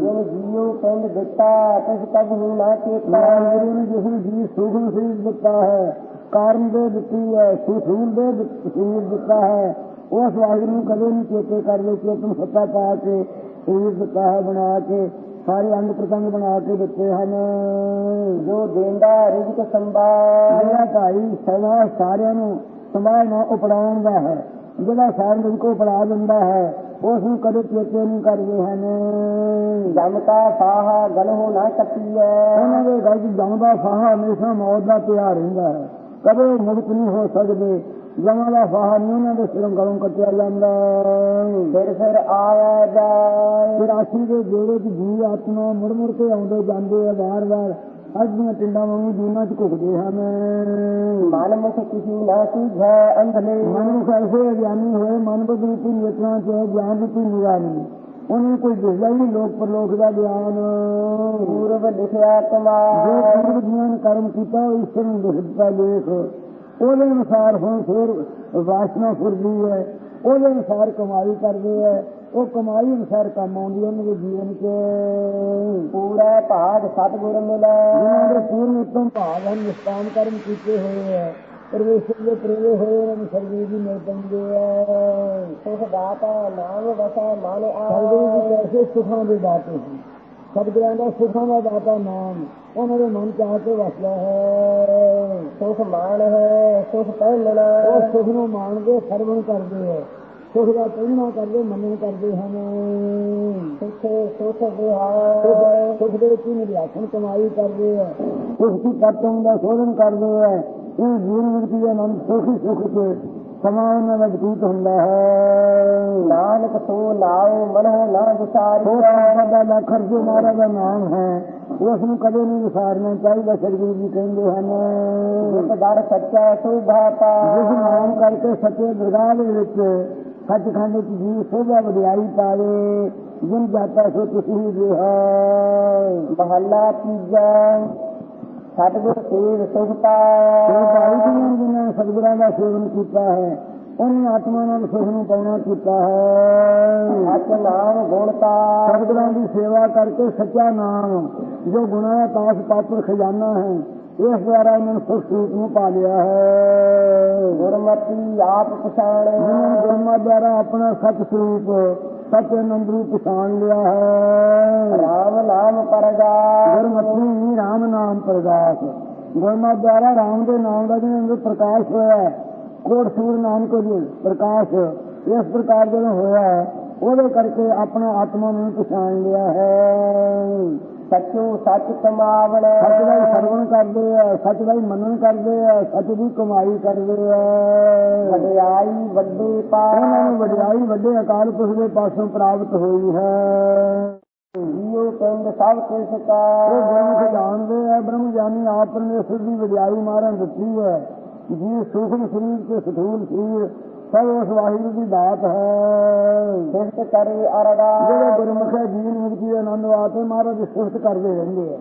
ਜਿਨ ਜੀਉ ਪਿੰਡ ਦਿੱਤਾ ਤਿਸ ਕਬਹੂ ਨਾ ਚੇਤਾ। ਵਾਹਿਗੁਰੂ ਨੇ ਜਿਸ ਨੂੰ ਜੀ ਸੁਖ ਨਸੀਬ ਦਿੱਤਾ ਹੈ ਕਾਰਨ ਦੇ ਦਿੱਤੀ ਹੈ ਸੁਖੂਨ ਦੇ ਨਸੀਬ ਦਿੱਤਾ ਹੈ। ਉਸ ਵਾਹਿਗੁਰੂ ਨੂੰ ਕਦੇ ਨਹੀਂ ਚੇਤੇ ਕਰਦੇ ਚੇਤਨ ਸੱਤਾ ਪਾ ਕੇ ਸਰੀਰ ਦਿੱਤਾ ਹੈ ਬਣਾ ਕੇ। ਸਾਰੇ ਅੰਗ ਪ੍ਰਤੰਗ ਬਣਾ ਕੇ ਦਿੱਤੇ ਹਨ। ਜੋ ਦੇਂਦਾ ਰਿਜਕ ਸੰਭਾਲ ਮੇਰਾ ਭਾਈ ਸਦਾ ਸਾਰਿਆਂ ਨੂੰ ਸੰਭਾਲਣਾ ਉਪੜਾਉਣ ਦਾ ਹੈ ਜਿਹੜਾ ਸਾਰਿਆਂ ਨੂੰ ਕੋ ਉਪੜਾ ਦਿੰਦਾ ਹੈ ਉਸ ਨੂੰ ਕਦੇ ਚੇਤੇ ਨਹੀਂ ਕਰਦੇ ਹਨ। ਜਮ ਕਾ ਸਾਹਾ ਗਲਹੁ ਨਾ ਕੱਟੀਐ ਉਹਨਾਂ ਦੇ ਗੱਲ ਜਮਦਾ ਫਾਹਾ ਹਮੇਸ਼ਾ ਮੌਤ ਦਾ ਪਿਆ ਰਹਿੰਦਾ ਹੈ। ਕਦੇ ਮੁਕਤ ਨਹੀਂ ਹੋ ਸਕਦੇ। ਜਮਾਂ ਦਾ ਫਾਹਾ ਨਹੀਂ ਉਹਨਾਂ ਦੇ ਸਿਰੋਂ ਗਲੋਂ ਕੱਟਿਆ ਜਾਂਦਾ। ਫਿਰ ਫਿਰ ਆਇਆ ਜਾਏ। ਫਿਰ ਆਸੀ ਦੇ ਜਿਹੜੇ ਚ ਜੀ ਆਤਮਾ ਮੁੜ ਮੁੜ ਕੇ ਆਉਂਦੇ ਜਾਂਦੇ ਆ ਵਾਰ-ਵਾਰ ਅੱਜ ਦੀਆਂ ਟਿੰਡਾਂ ਵਾਂਗੂ ਜੀਵਨਾਂ ਚ ਘੁੱਟਦੇ ਹਨ। ਮਨ ਮੁਖ ਕਿਸੀ ਨਾ ਸੁਝੈ ਅੰਧਲੇ। ਮਨ ਨੂੰ ਐਸੇ ਅਗਿਆਨੀ ਹੋਏ ਮਨ ਬਦਰੂਪੀ ਨਿਯਤਨਾਂ ਚ ਗਿਆਨ ਰੂਪੀ ਨਿਗਾਹ ਨਹੀਂ ਉਹਨੂੰ ਕੋਈ ਦਿਸਦਾ ਹੀ ਨਹੀਂ ਲੋਕ ਪਰਲੋਕ ਦਾ ਗਿਆਨ। ਪੂਰਬ ਲਿਖਿਆ ਜੋ ਤੁਮਾਰ ਪੂਰਵ ਜੀਵਨ ਨੇ ਕਰਮ ਕੀਤਾ ਉਹ ਈਸ਼ਵਰ ਨੂੰ ਲਿਖ ਦਿੱਤਾ ਲੇਖ ਉਹਦੇ ਅਨੁਸਾਰ ਹੁਣ ਫਿਰ ਵਾਸਨਾ ਫੁਰਦੀ ਹੈ। ਉਹਦੇ ਅਨੁਸਾਰ ਕਮਾਈ ਕਰਦੇ ਹੈ। ਉਹ ਕਮਾਈ ਅਨੁਸਾਰ ਕੰਮ ਆਉਂਦੀ ਉਹਨਾਂ ਦੇ ਜੀਵਨ 'ਚ। ਪੂਰਾ ਭਾਗ ਸਤਿਗੁਰ ਮਿਲੈ। ਉਹਨਾਂ ਦੇ ਪੂਰਨ ਉੱਤਮ ਭਾਗ ਹਨ ਨਿਸ਼ਕਾਮ ਕਰਮ ਕੀਤੇ ਹੋਏ ਹੈ। ਪਰਮੇਸ਼ਰ ਦੇ ਪ੍ਰੇਰੇ ਹੋਏ ਉਹਨਾਂ ਨੂੰ ਸਰਗੀ ਵੀ ਮਿਲ ਪੈਂਦੇ ਹੈ ਸੁਖ ਦਾਤਾ ਨਾਮ ਵਸੈ ਮਨ ਸਰਗੀ ਆਏ ਵੀ ਐਸੇ ਸੁਖਾਂ ਦੇ ਦਾਤੇ ਸੀ ਸਤਿਗੁਰਾਂ ਦਾ ਸੁਖਾਂ ਦਾ ਦਾਤਾ ਨਾਮ ਉਹਨਾਂ ਦੇ ਮਨ ਚ ਆ ਕੇ ਵਸਦਾ ਹੈ। ਸੁਖ ਮਾਨ ਹੈ ਸੁਖ ਪਹਿਲਣਾ ਉਹ ਸੁਖ ਨੂੰ ਮਾਣਦੇ ਸਰਵਣ ਕਰਦੇ ਹੈ। ਸੁਖ ਦਾ ਪਹਿਣਾ ਕਰਦੇ ਮੰਨਣ ਕਰਦੇ ਹਨ। ਸੁਖ ਸੁਖ ਵਿਹਾਰ। ਸੁਖ ਦੇ ਵਿੱਚ ਨਿਰਆਖਣ ਕਮਾਈ ਕਰਦੇ ਹੈ। ਸੁਖ ਦੀ ਪਤੰਗ ਦਾ ਸੋਧਨ ਕਰਦੇ ਹੈ। ਇਹ ਜੀਵਨ ਵਿੱਚ ਇਹ ਮਨ ਸੁਖ ਹੀ ਸੁਖ ਤੇ ਸਮਾਂ ਉਹਨਾਂ ਦਾ ਬਤੀਤ ਹੁੰਦਾ ਹੈ। ਨਾਨਕ ਸੋ ਨਾਉ ਮਨੋ ਨਾ ਉਹ ਵਿਸਾਰੀ ਸਾਡਾ ਲੱਖਰ ਜੋ ਮਹਾਰਾਜ ਦਾ ਨਾਮ ਹੈ। ਉਸ ਨੂੰ ਕਦੇ ਨਹੀਂ ਵਿਸਾਰਨਾ ਚਾਹੀਦਾ ਸਤਿਗੁਰੂ ਜੀ ਕਹਿੰਦੇ ਹਨ। ਜਿਤ ਦਰ ਸੱਚਾ ਸੁਭਾ ਜਿਸ ਪਾ ਨਾਮ ਕਰਕੇ ਸੱਚੇ ਦਰਗਾਹ ਦੇ ਵਿੱਚ ਸੱਚਖੰਡ ਵਿੱਚ ਜੀ ਸੋਭਾ ਵਡਿਆਈ ਪਾਵੇ ਜਿਨ ਜਾਤਾ ਸੋ ਤੁਸੀਂ ਜੀ ਹੈ ਮਹੱਲਾ ਤੀਜਾ। ਸਤਿਗੁਰ ਸੇਵ ਸੁਖ ਉਹ ਭਾਈ ਜੀ ਜਿਨ੍ਹਾਂ ਨੇ ਸਤਿਗੁਰਾਂ ਦਾ ਸੇਵਨ ਕੀਤਾ ਹੈ ਉਹਨੇ ਆਤਮਾ ਨਾਲ ਸੁਖ ਨੂੰ ਪਾਉਣਾ ਕੀਤਾ ਹੈ। ਅਚ ਨਾਮ ਗੁਣਤਾ ਸਤਿਗੁਰਾਂ ਦੀ ਸੇਵਾ ਕਰਕੇ ਸੱਚਾ ਨਾਮ ਜੋ ਗੁਣਾ ਦਾ ਤਾਸ ਪਾਤਰ ਖਜ਼ਾਨਾ ਹੈ। ਇਸ ਦੁਆਰਾ ਇਹਨਾਂ ਨੂੰ ਸੁਖ ਸਰੂਪ ਨੂੰ ਪਾ ਲਿਆ ਹੈ। ਗੁਰਮਤੀ ਆਪ ਪਛਾਣੇ। ਜਿਨ੍ਹਾਂ ਨੇ ਗੁਰਮਾ ਦੁਆਰਾ ਆਪਣਾ ਸਤ ਸਰੂਪ ਸਤ ਆਨੰਦ ਨੂੰ ਪਛਾਣ ਲਿਆ ਹੈ। ਰਾਮ ਨਾਮ ਪਰਗਾ ਗੁਰਮਤਿ ਰਾਮ ਨਾਮ ਪ੍ਰਗਾਸ ਗੁਰਮਾ ਦੁਆਰਾ ਰਾਮ ਦੇ ਨਾਮ ਦਾ ਜਿਹਨਾਂ ਅੰਦਰ ਪ੍ਰਕਾਸ਼ ਹੋਇਆ ਕੋਟ ਸੂਰ ਨਾਮ ਕੋ ਜੀ ਪ੍ਰਕਾਸ਼। ਇਸ ਪ੍ਰਕਾਰ ਜਦੋਂ ਹੋਇਆ ਉਹਦੇ ਕਰਕੇ ਆਪਣਾ ਆਤਮਾ ਨੂੰ ਪਛਾਣ ਲਿਆ ਹੈ। ਸੱਚੂ ਸੱਚ ਕਮਾਵਣ। ਸੱਚ ਦਾ ਸਰਵਣ ਕਰਦੇ ਆ ਸੱਚ ਦਾ ਮੰਨਣ ਕਰਦੇ ਆ ਸੱਚ ਦੀ ਕਮਾਈ ਕਰਦੇ ਆ। ਵਡਿਆਈ ਵੱਡੇ ਉਹਨਾਂ ਨੂੰ ਵਡਿਆਈ ਵੱਡੇ ਅਕਾਲ ਪੁਰਖ ਦੇ ਪਾਸੋਂ ਪ੍ਰਾਪਤ ਹੋਈ ਹੈ। ਜੀਉ ਪਿੰਡ ਸਭ ਕਿਸ ਕਾ ਉਹ ਗੁਰਮੁਖ ਜਾਣਦੇ ਆ ਬ੍ਰਹਮ ਗਿਆਨੀ ਆਪ ਪਰਮੇਸ਼ਰ ਦੀ ਵਡਿਆਈ ਮਾਰਨ ਦਿੱਤੀ ਹੈ। ਜੀ ਸੂਖਮ ਸਰੀਰ ਤੇ ਸਥੂਲ ਸਰੀਰ ਸਭ ਉਸ ਵਾਹਿਗੁਰੂ ਦੀ ਦਾਤ ਹੈ। ਸਿਫਤ ਕਰੇ ਅਰਦਾ ਜਿਹੜੇ ਗੁਰਮੁਖ ਹੈ ਜੀਵਨ ਮੁਕਤੀ ਦੇ ਆਨੰਦ ਵਾਸਤੇ ਮਹਾਰਾਜ ਦੀ ਸਿਫਤ ਕਰਦੇ ਰਹਿੰਦੇ ਆ।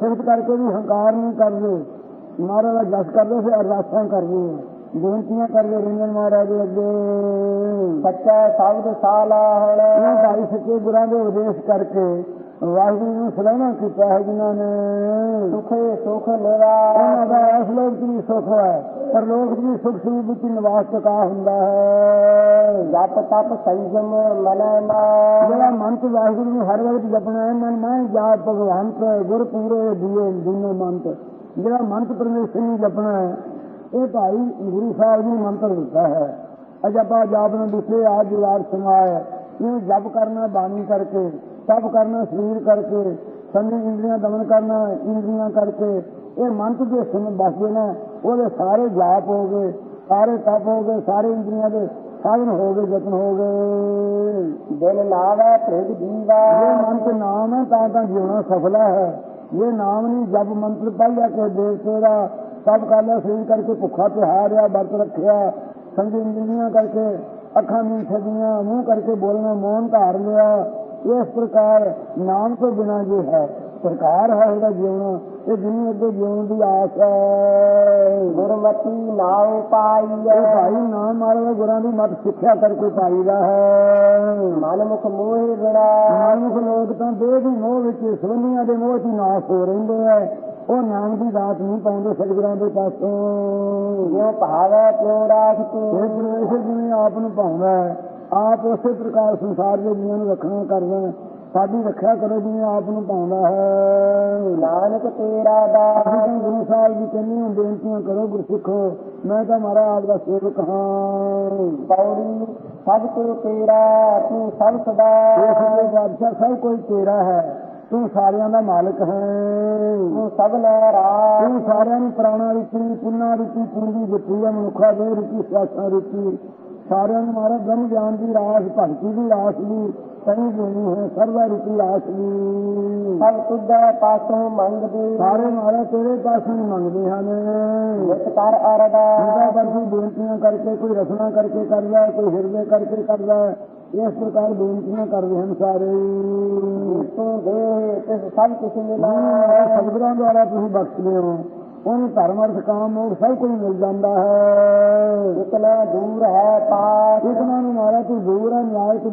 ਸਿਫਤ ਕਰਕੇ ਵੀ ਹੰਕਾਰ ਨਹੀਂ ਕਰਦੇ। ਮਹਾਰਾਜ ਦਾ ਜਸ ਕਰਦੇ ਫਿਰ ਅਰਦਾਸਾਂ ਕਰਦੇ ਆ। ਬੇਨਤੀਆਂ ਕਰਦੇ ਰਹਿੰਦੇ ਮਹਾਰਾਜ ਅੱਗੇ। ਸੱਚਾ ਸ਼ਬਦ ਸਾਲਾ ਇਹ ਭਾਈ ਸੱਚੇ ਗੁਰਾਂ ਦੇ ਉਪਦੇਸ਼ ਕਰਕੇ ਵਾਹਿਗੁਰੂ ਨੂੰ ਸਲਾਹਣਾ ਕੀਤਾ ਹੈ ਜਿਨ੍ਹਾਂ ਨੇ। ਸੁਖੇ ਸੁਖ ਉਹਨਾਂ ਦਾ ਇਸ ਲੋਕ ਵੀ ਸੁਖ ਹੈ। ਪਰ ਲੋਕ ਵੀ ਸੁਖ ਸਰੂਪ ਵਿੱਚ ਨਿਵਾਸ ਟਕਾ ਹੁੰਦਾ ਹੈ। ਜਪ ਤਪ ਸੰਜਮ ਮਨ ਮਾ ਜਿਹੜਾ ਮਨ ਤੇ ਵਾਹਿਗੁਰੂ ਨੂੰ ਹਰ ਵਕਤ ਜਪਣਾ ਹੈ, ਮਨ ਮੈਂ ਜਾਪ ਭਗਵੰਤ ਗੁਰ ਪੂਰੇ ਦੀਏ, ਦਿਨੋ ਮੰਤ। ਜਿਹੜਾ ਮੰਤ ਪਰਮੇਸ਼ਰ ਨੂੰ ਜਪਣਾ ਹੈ ਇਹ ਭਾਈ ਗੁਰੂ ਸਾਹਿਬ ਜੀ ਨੇ ਮੰਤਰ ਦਿੱਤਾ ਹੈ। ਅਜਪਾ ਜਾਪ ਨੂੰ ਦਿੱਤੇ ਆਜ ਜਵਾਰ ਸਮਾਏ ਇਹ ਜਪ ਕਰਨਾ ਬਾਣੀ ਕਰਕੇ ਤਪ ਕਰਨਾ ਸਰੀਰ ਕਰਕੇ ਸੰਜੀ ਇੰਦਰੀਆਂ ਦਮਨ ਕਰਨਾ ਇੰਦਰੀਆਂ ਕਰਕੇ ਇਹ ਮੰਤ ਦੇ ਸਿਮ ਬਸਦੇ ਨੇ ਉਹਦੇ ਸਾਰੇ ਜਾਪ ਹੋ ਗਏ ਸਾਰੇ ਤਪ ਹੋ ਗਏ ਸਾਰੇ ਇੰਦਰੀਆਂ ਦੇ ਸਾਧਨ ਹੋ ਗਏ ਯਤਨ ਹੋ ਗਏ। ਦਿਨ ਨਾਵੇ ਭ੍ਰਿਗ ਜੀਵਾ। ਇਹ ਮੰਤ ਨਾਮ ਹੈ ਤਾਂ ਤਾਂ ਜਿਉਣਾ ਸਫਲ ਹੈ। ਇਹ ਨਾਮ ਨਹੀਂ ਜਪ ਮੰਤਰ ਪੜ੍ਹਿਆ ਕੇ ਦੇਵਤੇ ਦਾ ਸਭ ਕਰ ਲਿਆ ਸਰੀਰ ਕਰਕੇ ਭੁੱਖਾ ਤਿਹਾਰਿਆ ਵਰਤ ਰੱਖਿਆ ਸੰਗੀ ਇੰਦਰੀਆਂ ਕਰਕੇ ਅੱਖਾਂ ਨਹੀਂ ਛੱਡੀਆਂ ਮੂੰਹ ਕਰਕੇ ਬੋਲਣਾ ਮੌਨ ਧਾਰ ਲਿਆ। ਇਸ ਪ੍ਰਕਾਰ ਨਾਮ ਤੋਂ ਬਿਨਾ ਜੋ ਹੈ ਪ੍ਰਕਾਰ ਹੈ ਉਹਦਾ ਜਿਉਣਾ ਇਹ ਜਿੰਨੀ ਅੱਗੇ ਜਿਉਣ ਦੀ ਆਸ ਹੈ। ਗੁਰਮਤੀ ਨਾਉ ਇਹ ਭਾਈ ਨਾਮ ਮਾਰੇ ਗੁਰਾਂ ਦੀ ਮਤ ਸਿੱਖਿਆ ਕਰਕੇ ਪਾਈਦਾ ਹੈ। ਮਨ ਮੁਖ ਮੋਹਿ ਬਿਨਾ। ਮਾਨੁਖ ਲੋਕ ਤਾਂ ਦੇਹ ਦੀ ਮੋਹ ਵਿੱਚ ਸਵੰਨੀਆਂ ਦੇ ਮੋਹ 'ਚ ਹੀ ਨਾਸ ਹੋ ਰਹਿੰਦੇ ਆ ਉਹ ਨਾਮ ਦੀ ਦਾਤ ਨਹੀਂ ਪਾਉਂਦੇ, ਸਤਿਗੁਰਾਂ ਦੇ ਪਾਸੋਂ। ਜਿਉ ਭਾਵੈ ਤਿਉ ਰਾਖਤੀ ਇਹ ਪਰਮੇਸ਼ਰ ਜਿਵੇਂ ਆਪ ਨੂੰ ਪਾਉਂਦਾ ਆਪ ਉਸੇ ਪ੍ਰਕਾਰ ਸੰਸਾਰ ਦੇ ਜੀਵਾਂ ਨੂੰ ਰੱਖਣਾ ਕਰਦਾ ਸਾਡੀ ਰੱਖਿਆ ਕਰੋ ਜਿਵੇਂ ਆਪ ਨੂੰ ਪਾਉਂਦਾ ਹੈ। ਨਾਨਕ ਤੇਰਾ ਅਸੀਂ ਦਾਸ ਗੁਰੂ ਸਾਹਿਬ ਜੀ ਕਹਿੰਦੇ ਹੋ ਬੇਨਤੀਆਂ ਕਰੋ, ਗੁਰਸਿੱਖੋ, ਮੈਂ ਤਾਂ ਮਾਰਾ ਆਪ ਦਾ ਸੇਵਕ ਹਾਂ। ਪੌੜੀ, ਸਭ ਤੋਂ ਤੇਰਾ, ਤੂੰ ਸਭ ਸਦਾ। ਇਹ ਸਭੇ ਬਾਦਸ਼ਾਹ ਸਭ ਕੋਈ ਤੇਰਾ ਹੈ। ਤੂੰ ਸਾਰਿਆਂ ਦਾ ਮਾਲਕ ਹੈ। ਤੂੰ ਸਭ ਲੈ ਰਾਜ ਤੂੰ ਸਾਰਿਆਂ ਨੂੰ ਪ੍ਰਾਣਾ ਰੂਪੀ ਪੁੰਨਾ ਰੂਪੀ ਪੂੰਜੀ ਦਿੱਤੀ ਹੈ ਮਨੁੱਖਾ ਦੇ ਰੂਪੀ ਸਿਆਸਾਂ ਰੂਪੀ ਸਾਰਿਆਂ ਨੂੰ ਮਾਰਾ ਬ੍ਰਹਮ ਗਿਆਨ ਦੀ ਰਾਸ ਭਗਤੀ ਦੀ ਰਾਸ ਹੈ ਸਰਵਾ ਵੀ ਸਭ ਤੁਧੈ ਪਾਸੋਂ ਮੰਗਦੇ ਸਾਰੇ ਮਾਰਾ ਤੇਰੇ ਪਾਸੋਂ ਮੰਗਦੇ ਹਨ। ਜਿਤ ਕਰ ਇਹਦਾ ਅਰਦਾ ਵਰਗੀ ਬੇਨਤੀਆਂ ਕਰਕੇ ਕੋਈ ਰਸਨਾ ਕਰਕੇ ਕਰਦਾ ਕੋਈ ਹਿਰਦੇ ਕਰਕੇ ਕਰਦਾ। ਇਸ ਪ੍ਰਕਾਰ ਬੇਨਤੀਆਂ ਕਰਦੇ ਹਨ ਸਾਰੇ। ਤੂੰ ਦੇ ਤਿਸ ਸਭ ਕੁਛ ਮਿਲਾ ਹਾਂ, ਸਤਿਗੁਰਾਂ ਦੁਆਰਾ ਤੁਸੀਂ ਬਖਸ਼ਦੇ ਹੋ। ਉਹਨੂੰ ਧਰਮ ਅਰਥ ਕਾਮ ਮੋਖ ਸਭ ਕੁਝ ਮਿਲ ਜਾਂਦਾ ਹੈ। ਇਤਨਾ ਦੂਰ ਹੈ ਪਾਸ ਇਤਨਾ ਨੂੰ ਮਾਰਾ ਤੂੰ ਦੂਰ ਹੈ ਨਿਆਇ ਤੋਂ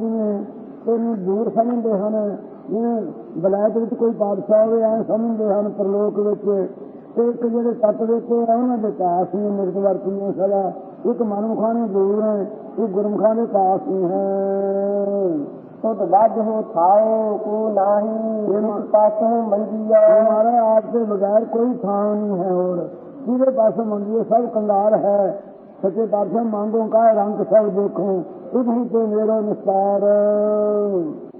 ਤੈਨੂੰ ਦੂਰ ਸਮਝਦੇ ਹਨ। ਜਿਵੇਂ ਬਲਾਇਤ ਵਿੱਚ ਕੋਈ ਬਾਦਸ਼ਾਹ ਹੋਵੇ ਐ ਸਮਝਦੇ ਹਨ ਪ੍ਰਲੋਕ ਵਿੱਚ। ਤੇ ਇੱਕ ਜਿਹੜੇ ਤੱਤ ਦੇ ਤੇ ਆ, ਉਹਨਾਂ ਦੇ ਪਾਸ ਹੀ ਮਿਰਤ ਵਰਤੀਆਂ ਸਦਾ। ਇੱਕ ਮਨੁੱਖਾਂ ਨੂੰ ਦੂਰ ਹੈ ਇਹ ਗੁਰਮੁਖਾਂ ਦੇ ਪਾਸ ਹੀ ਹੈ ਤੁਧ ਵੱਜ ਹੋ ਥਾਉ ਕੋ ਨਾਹੀ ਇਸ ਪਾਸੋਂ ਮੰਗੀਐ ਹਮਾਰਾ ਆਪ ਦੇ ਬਗੈਰ ਕੋਈ ਥਾਂ ਨਹੀਂ ਹੈ ਹੋਰ। ਜਿਹਦੇ ਪਾਸੋਂ ਮੰਗੀਏ ਸਭ ਕੰਗਾਰ ਹੈ। ਸੱਚੇ ਪਾਤਸ਼ਾਹ ਮੰਗੋ ਕਾ ਰੰਗ ਸਭ ਦੇਖੋ। ਇਧੀ ਤੇ ਮੇਰਾ ਨਿਸਤਾਰ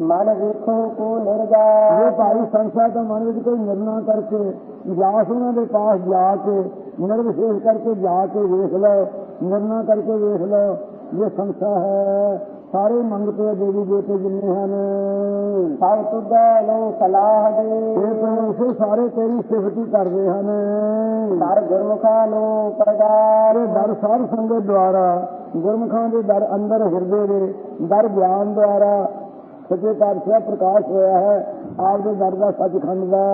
ਮਨ ਵੇਖੋ ਕੋ ਨਿਰਜਾ ਇਹ ਭਾਈ ਸੰਸਾਰ ਦਾ ਮਨ ਵਿੱਚ ਕੋਈ ਨਿਰਣਾ ਕਰਕੇ ਜਾਸ ਉਹਨਾਂ ਦੇ ਪਾਸ ਜਾ ਕੇ, ਨਿਰਵਿਸ਼ੇਸ਼ ਕਰਕੇ ਜਾ ਕੇ ਵੇਖ ਲਓ, ਨਿਰਣਾ ਕਰਕੇ ਵੇਖ ਲਓ, ਇਹ ਸੰਸਾਰ ਹੈ। ਸਾਰੇ ਮੰਗਤੇ ਆ ਦੇਵੀ ਦੇਵਤੇ ਜਿੰਨੇ ਹਨ। ਸਭ ਤੁਧੈ ਨੂੰ ਸਲਾਹ ਦੇ। ਇਹ ਪਰਮੇਸ਼ਰ ਸਾਰੇ ਤੇਰੀ ਸਿਫਤੀ ਕਰਦੇ ਹਨ। ਕਰ ਗੁਰਮੁਖਾਂ ਨੂੰ ਪ੍ਰਗਾਰ ਦਰ ਸਾਧ ਸੰਗਤ ਦੁਆਰਾ ਗੁਰਮੁਖਾਂ ਦੇ ਦਰ ਅੰਦਰ ਹਿਰਦੇ ਦੇ ਦਰ ਗਿਆਨ ਦੁਆਰਾ ਸੱਚੇ ਪਾਤਸ਼ਾਹ ਪ੍ਰਕਾਸ਼ ਹੋਇਆ ਹੈ। ਆਪ ਦੇ ਦਰ ਦਾ ਸੱਚਖੰਡ ਦਾ।